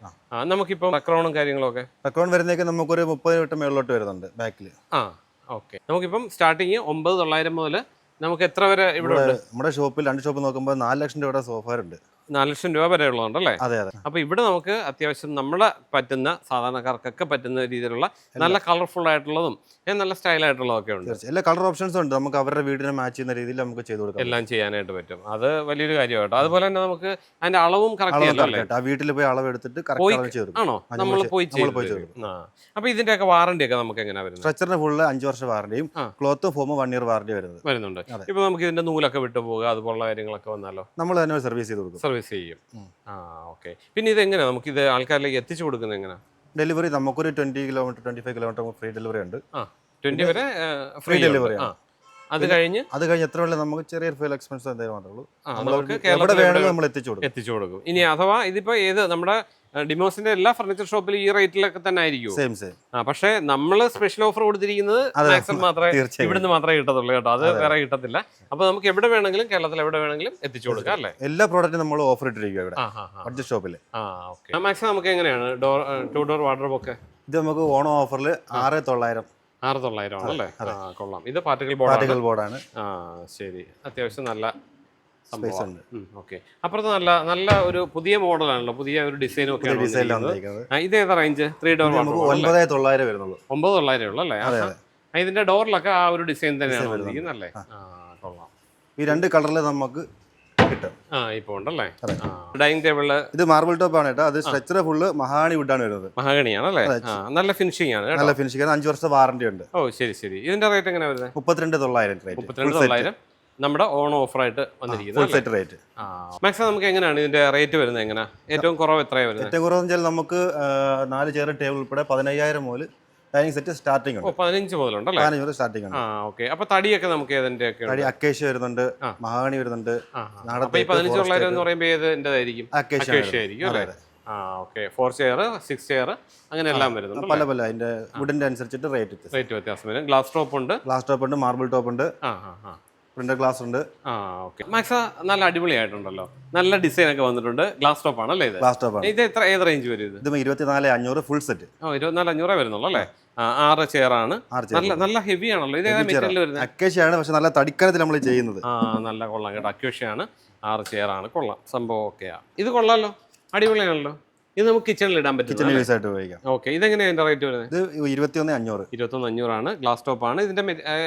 നമുക്കിപ്പോ ബക്രൗണും കാര്യങ്ങളൊക്കെ? അക്കൗണ്ട് വരുന്നേക്ക് നമുക്കൊരു മുപ്പത് വട്ടം മേളിലോട്ട് വരുന്നുണ്ട് ബാക്കിൽ ആ ഓക്കെ. നമുക്കിപ്പം സ്റ്റാർട്ടിങ് ഒമ്പത് തൊള്ളായിരം മുതൽ നമുക്ക് എത്ര വരെ ഇവിടെ നമ്മുടെ ഷോപ്പിൽ രണ്ട് ഷോപ്പ് നോക്കുമ്പോൾ നാല് ലക്ഷം രൂപയുടെ സോഫ ഉണ്ട് നാല് ലക്ഷം രൂപ വരെ ഉള്ളതുണ്ടല്ലേ അതെ അതെ. അപ്പൊ ഇവിടെ നമുക്ക് അത്യാവശ്യം നമ്മളെ പറ്റുന്ന സാധാരണക്കാർക്കൊക്കെ പറ്റുന്ന രീതിയിലുള്ള നല്ല കളർഫുൾ ആയിട്ടുള്ളതും നല്ല സ്റ്റൈൽ ആയിട്ടുള്ളതൊക്കെ ഉണ്ട് എല്ലാ കളർ ഓപ്ഷൻസ് ഉണ്ട്. നമുക്ക് അവരുടെ വീടിനെ മാച്ച് ചെയ്യുന്ന രീതിയിൽ നമുക്ക് ചെയ്തു കൊടുക്കാം. എല്ലാം ചെയ്യാനായിട്ട് പറ്റും. അത് വലിയൊരു കാര്യമായിട്ടോ അതുപോലെ തന്നെ നമുക്ക് അതിന്റെ അളവും കറക്റ്റ് വീട്ടിൽ പോയി അളവ് എടുത്തിട്ട് കറക്റ്റ് ആണോ? നമ്മൾ പോയി അപ്പൊ ഇതിന്റെ ഒക്കെ വാറണ്ടി ഒക്കെ നമുക്ക് എങ്ങനെ വരുന്നത്? സ്ട്രക്ചറിന് ഫുള്ള് അഞ്ച് വർഷം വാറണ്ടിയും cloth foam one year warranty വരുന്നത്. വരുന്നുണ്ട്. ഇപ്പൊ നമുക്ക് ഇതിന്റെ നൂലൊക്കെ വിട്ടു പോകുക അതുപോലുള്ള കാര്യങ്ങളൊക്കെ വന്നാലോ? നമ്മൾ തന്നെ സർവീസ് ചെയ്ത് കൊടുക്കും. സർവീസ് ചെയ്യും. ആ ഓക്കെ. പിന്നെ ഇത് എങ്ങനെയാണ് നമുക്ക് ഇത് ആൾക്കാരിലേക്ക് എത്തിച്ചു കൊടുക്കുന്നത് എങ്ങനെ? ഡെലിവറി നമുക്കൊരു twenty kilometre twenty five kilometre free delivery ഉണ്ട്. ആ ട്വന്റി വരെ ഫ്രീ ഡെലിവറി ആ. അത് കഴിഞ്ഞ്? അത് കഴിഞ്ഞ് എത്ര വേണമെങ്കിലും നമുക്ക് ചെറിയ ഫ്യൂൽ എക്സ്പെൻസ് എന്തെങ്കിലും മാത്രമേ ഉള്ളൂ. എവിടെ വേണമെങ്കിലും നമ്മൾ എത്തിച്ചു കൊടുക്കും. എത്തിച്ചു കൊടുക്കും. ഇനി അഥവാ ഇതിപ്പോ ഏത് നമ്മുടെ ഡിമോസിന്റെ എല്ലാ ഫർണിച്ചർ ഷോപ്പിലും ഈ റേറ്റിലൊക്കെ തന്നെ ആയിരിക്കും സെയിം സെയിം ആ പക്ഷേ നമ്മൾ സ്പെഷ്യൽ ഓഫർ കൊടുത്തിരിക്കുന്നത് മാക്സിമം മാത്രമേ ഇവിടുന്ന് മാത്രമേ കിട്ടത്തുള്ളൂ കേട്ടോ. അത് വേറെ കിട്ടത്തില്ല. അപ്പൊ നമുക്ക് എവിടെ വേണമെങ്കിലും കേരളത്തിൽ എവിടെ വേണമെങ്കിലും എത്തിച്ചു കൊടുക്കാം അല്ലേ? എല്ലാ പ്രോഡക്റ്റും നമ്മൾ ഓഫർ ഇട്ടിരിക്കും ഇവിടെ. ഷോപ്പിൽ ആ ഓക്കെ. മാക്സിമം നമുക്ക് എങ്ങനെയാണ്? ഡോർ ടു ഡോർ വാർഡ്രോബ് ഒക്കെ? ഇത് നമുക്ക് ഓണം ഓഫറിൽ ആറ് തൊള്ളായിരം. ആറ് തൊള്ളായിരം ആണല്ലേ കൊള്ളാം. ഇത് പാർട്ടിക്കൽ ബോർഡ് പാർട്ടിക്കൽ ബോർഡാണ് ആ ശരി. അത്യാവശ്യം നല്ല സ്പേസ് ഉണ്ട്. ഓക്കെ അപ്പുറത്ത് നല്ല നല്ല ഒരു പുതിയ മോഡലാണല്ലോ പുതിയ ഒരു ഡിസൈനും ഒക്കെ ഇത് ഏതാ റേഞ്ച് ത്രീ ഡോർ ഒമ്പത് തൊള്ളായിരം വരുന്നുള്ളൂ. ഒമ്പത് തൊള്ളായിരം ഉള്ളൂ അല്ലേ? ഇതിന്റെ ഡോറിലൊക്കെ ആ ഒരു ഡിസൈൻ തന്നെയാണ് വന്നിരിക്കുന്നത് അല്ലേ? കൊള്ളാം. ഈ രണ്ട് കളറിൽ നമുക്ക് കിട്ടും. ആ ഇപ്പൊ ഉണ്ടല്ലേ? ഡൈനിങ് ടേബിൾ ഇത് മാർബിൾ ടോപ്പ് ആണ് കേട്ടോ. അത് സ്ട്രക്ചർ ഫുള്ള് മഹാണി വുഡാണ് വരുന്നത്. മഹാഗണിയാണ് അല്ലേ? നല്ല ഫിനിഷിംഗ് ആണ് നല്ല ഫിനിഷിംഗ് അഞ്ച് വർഷത്തെ വാറണ്ടി ഉണ്ട്. ഓ ശരി ശരി. ഇതിന്റെ റേറ്റ് എങ്ങനെ വരുന്നത്? മുപ്പത്തിരണ്ട് തൊള്ളായിരം റേറ്റ് മുപ്പത്തിരണ്ട് തൊള്ളായിരം? നമ്മുടെ ഓൺ ഓഫറായിട്ട് വന്നിരിക്കുന്നത് റേറ്റ് മാക്സിമം നമുക്ക് എങ്ങനെയാണ് ഇതിന്റെ റേറ്റ് വരുന്നത് എങ്ങനെ? ഏറ്റവും കുറവ് എത്രയാണ് വരുന്നത്? ഏറ്റവും കുറവ് വെച്ചാൽ നമുക്ക് നാല് ചെയർ ടേബിൾ ഉൾപ്പെടെ പതിനയ്യായിരം മുതൽ ഡൈനിങ് സെറ്റ് സ്റ്റാർട്ടിംഗ് ഉണ്ട്. പതിനഞ്ച് മുതലുണ്ടല്ലേ പതിനഞ്ച് മുതൽ സ്റ്റാർട്ടിംഗ് ഉണ്ട്. ആ ഓക്കെ അപ്പൊ തടിയൊക്കെ നമുക്ക് ഏതിന്റെ ഒക്കെ തടി അക്കേഷ്യ വരുന്നുണ്ട് മഹാണി വരുന്നുണ്ട് അപ്പൊ ഈ പതിനഞ്ച് തൊള്ളായിരം എന്ന് പറയുമ്പോൾ ഏത് എന്റേതായിരിക്കും? അക്കേഷ്യ ആയിരിക്കും അല്ലേ? ആ okay four chair six chair അങ്ങനെ എല്ലാം വരുന്നുണ്ട് പല പല അതിന്റെ വുഡിന്റെ അനുസരിച്ചിട്ട് റേറ്റ് റേറ്റ് വ്യത്യാസം വരും. ഗ്ലാസ് ടോപ്പ് ഉണ്ട്. ഗ്ലാസ് ടോപ്പ് ഉണ്ട് മാർബിൾ ടോപ്പ് ഉണ്ട്. ആ ആ. പ്രിന്റർ ഗ്ലാസ് ഉണ്ട്. ആ ഓക്കെ. മാക്സ നല്ല അടിപൊളിയായിട്ടുണ്ടല്ലോ. നല്ല ഡിസൈൻ ഒക്കെ വന്നിട്ടുണ്ട്. ഗ്ലാസ് ടോപ്പ് ആണല്ലേ ഇത്? ഗ്ലാസ് ടോപ്പ് ആണ്. ഇത് എത്ര ഏത് റേഞ്ച് വരും ഇത്? ഇത് ഇരുപത്തിനാല് അഞ്ഞൂറ് ഫുൾ സെറ്റ് ഓ ഇരുപത്തിനാല് അഞ്ഞൂറേ വരുന്നുള്ളൂ അല്ലേ? ആ, ആറ് ചെയർ ആണ്. ആറ് നല്ല നല്ല ഹെവി ആണല്ലോ. ഇത് ഏതാ മെറ്റീരിയൽ വരുന്നത്? അക്കേഷ്യ ആണ് പക്ഷെ നല്ല തടിക്കനത്തിൽ നമ്മൾ ചെയ്യുന്നത്. ആ നല്ല കൊള്ളാം കേട്ടോ. അക്യൂഷ്യാണ് ആറ് ചെയർ ആണ്. കൊള്ളാം. സംഭവം ഓക്കെയാ ഇത് കൊള്ളാമല്ലോ അടിപൊളിയാണല്ലോ. ഇത് നമുക്ക് കിച്ചണിൽ ഇടാൻ പറ്റും കിച്ചൺ യൂസ് ആയിട്ട് ഉപയോഗിക്കാം. ഓക്കെ ഇതെങ്ങനെയാണ് ഇതിന്റെ റേറ്റ് വരുന്നത്? ഇത് ഇരുപത്തിയൊന്ന് അഞ്ഞൂറ്. ഇരുപത്തൊന്ന് അഞ്ഞൂറാണ്. ഗ്ലാസ് ടോപ്പ് ആണ്. ഇതിന്റെ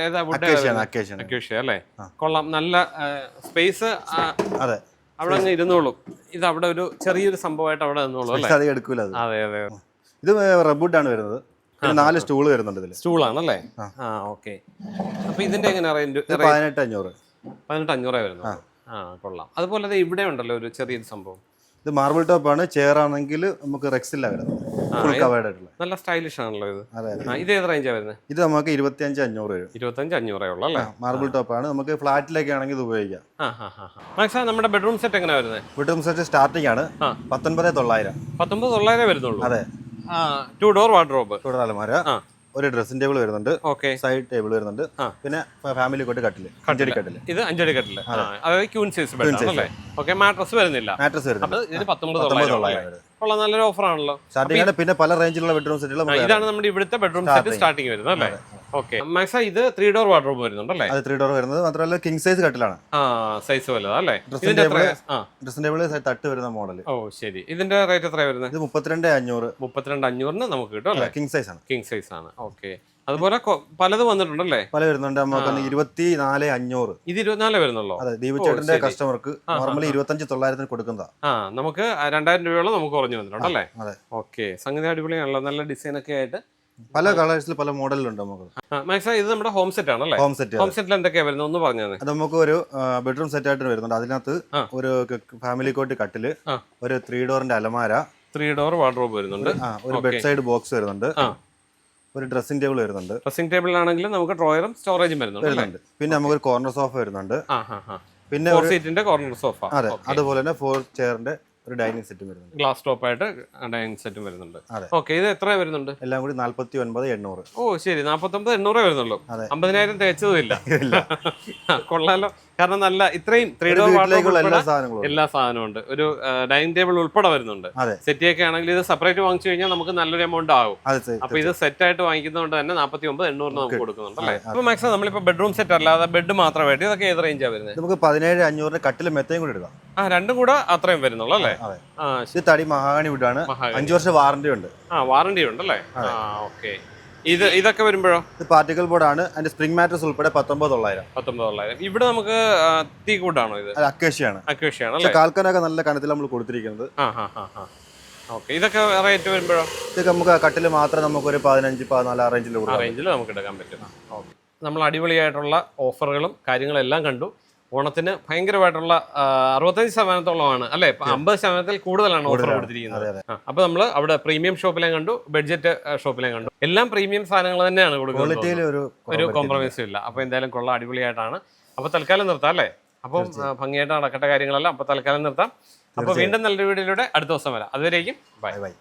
ഏതാ വുഡ് അല്ലേ? കൊള്ളാം. നല്ല സ്പേസ് അതെ. അവിടെ അങ്ങ് ഇരുന്നോളും. ഇത് അവിടെ ഒരു ചെറിയൊരു സംഭവമായിട്ട് അവിടെ നിന്നോളൂ അല്ലേ? എടുക്കൂല അത്. അതെ ഇത് റബ്ബുഡ് ആണ് വരുന്നത്. നാല് സ്റ്റൂൾ വരുന്നുണ്ട് ഇതിൽ സ്റ്റൂളാണല്ലേ ആ. ഓക്കെ അപ്പൊ ഇതിന്റെ എങ്ങനെ പതിനെട്ട് അഞ്ഞൂറ്. പതിനെട്ട് അഞ്ഞൂറേ വരുന്നു ആ. കൊള്ളാം. അതുപോലെ ഇവിടെ ഉണ്ടല്ലോ ഒരു ചെറിയൊരു സംഭവം. ഇത് മാർബിൾ ടോപ്പ് ആണ് ചെയർ ആണെങ്കിൽ നമുക്ക് റെക്സില്ല വരുന്നത്. ഫുൾ കവേർഡ് ആയിട്ടുള്ള. നല്ല സ്റ്റൈലിഷ് ആണല്ലോ ഇത്. അതെ അതെ. ആ, ഇത് ഏത് റേഞ്ചാണ് വരുന്നത്? ഇത് നമുക്ക് ഇരുപത്തിയഞ്ച് അഞ്ഞൂറ് വരും. ഇരുപത്തഞ്ച് അഞ്ഞൂറേ ഉള്ളൂ അല്ലേ? മാർബിൾ ടോപ്പ് ആണ്. നമുക്ക് ഫ്ലാറ്റിലേക്ക് ആണെങ്കിൽ ഇത് ഉപയോഗിക്കാം. ആ ഹാ ഹാ മാക്സാ നമ്മുടെ ബെഡ്റൂം സെറ്റ് എങ്ങനെയാ വരുന്നത്? ബെഡ്റൂം സെറ്റ് സ്റ്റാർട്ടിംഗ് ആണ്. ആ. പത്തൊൻപത് തൊള്ളായിരം. പത്തൊമ്പത് തൊള്ളായിരം വരുന്നുള്ളൂ. അതെ. ടു ഡോർ വാർഡ്രോബ് ഇവിടെ അലമാര. ആ. ഒരു ഡ്രസ്സിംഗ് ടേബിൾ വരുന്നുണ്ട്. ഓക്കെ സൈഡ് ടേബിൾ വരുന്നുണ്ട്. പിന്നെ ഫാമിലി കൊണ്ട് കട്ടിൽ അഞ്ചടി കട്ടിൽ. ഇത് അഞ്ചടി കട്ടിൽ. അതായത് ക്യൂൻ സൈസ് ഓക്കെ മാട്രസ് വരുന്നില്ല. മാട്രസ് വരുന്നുണ്ട് ഇത് പത്തൊമ്പത് തൊള്ളായിരം കൊള്ളാം നല്ലൊരു ഓഫർ ആണല്ലോ സ്റ്റാർട്ടിംഗ് പിന്നെ പല റേഞ്ചിലുള്ള ബെഡ്റൂം സെറ്റുകൾ ഇതാണ് നമ്മുടെ ഇവിടുത്തെ ബെഡ്റൂം സെറ്റ് സ്റ്റാർട്ടിങ് വരുന്നത് അല്ലേ? ഓക്കെ. മാക്സ ഇത് ത്രീ ഡോർ വാർഡ്രോബ് വരുന്നുണ്ടല്ലേ അത് ത്രീ ഡോർ വരുന്നത്. മാത്രമല്ല കിങ് സൈസ് കട്ടിലാണ്. ആ സൈസ് വലുതാ അല്ലേ? ഇതിന്റെ ഡ്രസ്സിംഗ് ടേബിൾ തട്ട് വരുന്ന മോഡൽ ഓ ശരി. ഇതിന്റെ റേറ്റ് എത്രയാണ് വരുന്നത്? ഇത് മുപ്പത്തിരണ്ട് അഞ്ഞൂറ്. മുപ്പത്തിരണ്ട് അഞ്ഞൂറിന് നമുക്ക് കിട്ടും അല്ലേ? കിങ് സൈസ് ആണ്. കിങ് സൈസ് ആണ്. ഓക്കെ. അതുപോലെ പലത് വന്നിട്ടുണ്ടല്ലേ? പല വരുന്നുണ്ട്. നമുക്ക് ഇരുപത്തി നാല് അഞ്ഞൂറ്. ഇത് ഇരുപത്തിനാല് വരുന്നുള്ളൂ? അതെ ദീപചേട്ടന്റെ കസ്റ്റമർക്ക് നോർമലി ഇരുപത്തഞ്ച് തൊള്ളായിരത്തിന് കൊടുക്കുന്നതാ. ആ നമുക്ക് രണ്ടായിരം രൂപയോളം നമുക്ക് കുറഞ്ഞു വന്നിട്ടുണ്ട് അല്ലേ? അതെ. ഓക്കെ. സംഗതി അടിപൊളിയാണല്ലോ. നല്ല ഡിസൈൻ ഒക്കെ ആയിട്ട്. പല കളേഴ്സിൽ പല മോഡലുണ്ട് നമുക്ക്. മാക്സ ഇത് നമ്മുടെ ഹോം സെറ്റ് ആണല്ലേ ഹോം സെറ്റ് ഹോം സെറ്റിൽ എന്തൊക്കെയാ വരുന്നത്? ഒന്ന് പറഞ്ഞത് നമുക്ക് ഒരു ബെഡ്റൂം സെറ്റ് ആയിട്ട് വരുന്നുണ്ട്. അതിനകത്ത് ഒരു ഫാമിലി കോട്ട് കട്ടിൽ ഒരു ത്രീ ഡോറിന്റെ അലമാര. ത്രീ ഡോർ വാർഡ്രോബ് വരുന്നുണ്ട്. ഒരു ബെഡ് സൈഡ് ബോക്സ് വരുന്നുണ്ട്. ഒരു ഡ്രസ്സിംഗ് ടേബിൾ വരുന്നുണ്ട്. ഡ്രസ്സിംഗ് ടേബിൾ ആണെങ്കിൽ നമുക്ക് ഡ്രോയറും സ്റ്റോറേജും വരുന്നുണ്ട് പിന്നെ നമുക്ക് ഒരു കോർണർ സോഫ വരുന്നുണ്ട്. പിന്നെ സീറ്റിന്റെ കോർണർ സോഫ അതെ അതുപോലെ തന്നെ ഫോർ ചെയറിന്റെ ഒരു ഡൈനിങ് സെറ്റും വരുന്നുണ്ട്. ഗ്ലാസ് ടോപ്പ് ആയിട്ട് ഡൈനിങ് സെറ്റും വരുന്നുണ്ട്. ഓക്കെ ഇത് എത്ര വരുന്നുണ്ട്? എല്ലാം കൂടി നാല്പത്തി ഒൻപത് എണ്ണൂറ്. ഓ ശരി. നാപ്പത്തൊമ്പത് എണ്ണൂറേ വരുന്നുള്ളൂ. അമ്പതിനായിരം തേച്ചതും ഇല്ല. കൊള്ളാലോ. കാരണം നല്ല ഇത്രയും ത്രീ ഡോർ എല്ലാ സാധനങ്ങളും ഉണ്ട്. എല്ലാ സാധനവും ഉണ്ട്. ഒരു ഡൈനിങ് ടേബിൾ ഉൾപ്പെടെ വരുന്നുണ്ട്. സെറ്റ് സെറ്റിയൊക്കെ ആണെങ്കിൽ ഇത് സെപ്പറേറ്റ് വാങ്ങിച്ചു കഴിഞ്ഞാൽ നമുക്ക് നല്ലൊരു എമൗണ്ട് ആകും അത് അപ്പൊ ഇത് സെറ്റ് ആയിട്ട് വാങ്ങിക്കുന്നതുകൊണ്ട് തന്നെ നാപ്പത്തി ഒമ്പത് എണ്ണൂറിന് നമുക്ക് കൊടുക്കുന്നുണ്ട് അല്ലേ? അപ്പൊ മാക്സിമം നമ്മളിപ്പോ ബെഡ്റൂം സെറ്റ് അല്ലാതെ ബെഡ് മാത്രമായിട്ട് ഇതൊക്കെ ഏത് റേഞ്ചാണ് വരുന്നത്? നമുക്ക് പതിനേഴ് അഞ്ഞൂറിന് കട്ടിലും മെത്തയും കൂടി എടുക്കാം. ആ രണ്ടും കൂടെ അത്രയും വരുന്നുള്ളൂ അല്ലേ? ഇത് തടി മഹാഗണി വീടാണ്. അഞ്ചു വർഷം വാറണ്ടി ഉണ്ട്. ആ വാറണ്ടി ഉണ്ട് അല്ലേ ഓക്കെ. ഇത് ഇതൊക്കെ വരുമ്പോഴോ? ഇത് പാർട്ടിക്കൽ ആണ്. അതിന്റെ സ്പ്രിംഗ് മാറ്റസ് ഉൾപ്പെടെ പത്തൊമ്പത് തൊള്ളായിരം പത്തൊമ്പത് തൊള്ളായിരം ഇവിടെ നമുക്ക് തീ കൂട്ടാണോ ഇത്? അക്വേഷ്യാണ് അക്വേഷ്യാണ് കാൽക്കനൊക്കെ നല്ല കനത്തിൽ നമ്മൾ കൊടുത്തിരിക്കുന്നത്. ആ ആ ഓക്കെ. ഇതൊക്കെ റേറ്റ് വരുമ്പോഴോ? ഇതൊക്കെ നമുക്ക് കട്ടിൽ മാത്രം നമുക്ക് ഒരു പതിനഞ്ച് പതിനാല് റേഞ്ചിൽ റേഞ്ചിൽ നമുക്ക് എടുക്കാൻ പറ്റും. ഓക്കെ. നമ്മൾ അടിപൊളിയായിട്ടുള്ള ഓഫറുകളും കാര്യങ്ങളെല്ലാം കണ്ടു. ഓണത്തിന് ഭയങ്കരമായിട്ടുള്ള അറുപത്തഞ്ച് ശതമാനത്തോളമാണ്. അല്ലെ? അമ്പത് ശതമാനത്തിൽ കൂടുതലാണ് ഓഫർ കൊടുത്തിരിക്കുന്നത്. അപ്പൊ നമ്മൾ അവിടെ പ്രീമിയം ഷോപ്പിലേയും കണ്ടു ബഡ്ജറ്റ് ഷോപ്പിലേയും കണ്ടു. എല്ലാം പ്രീമിയം സാധനങ്ങൾ തന്നെയാണ് കൊടുക്കുന്നത് ഒരു കോംപ്രമൈസും ഇല്ല. അപ്പൊ എന്തായാലും കൊള്ള അടിപൊളിയായിട്ടാണ്. അപ്പൊ തൽക്കാലം നിർത്താം അല്ലേ? അപ്പം ഭംഗിയായിട്ട് നടക്കേണ്ട കാര്യങ്ങളെല്ലാം. അപ്പൊ തൽക്കാലം നിർത്താം. അപ്പൊ വീണ്ടും നല്ലൊരു വീഡിയോയിലൂടെ അടുത്ത ദിവസം വരാം. അതുവരേക്കും ബൈ ബൈ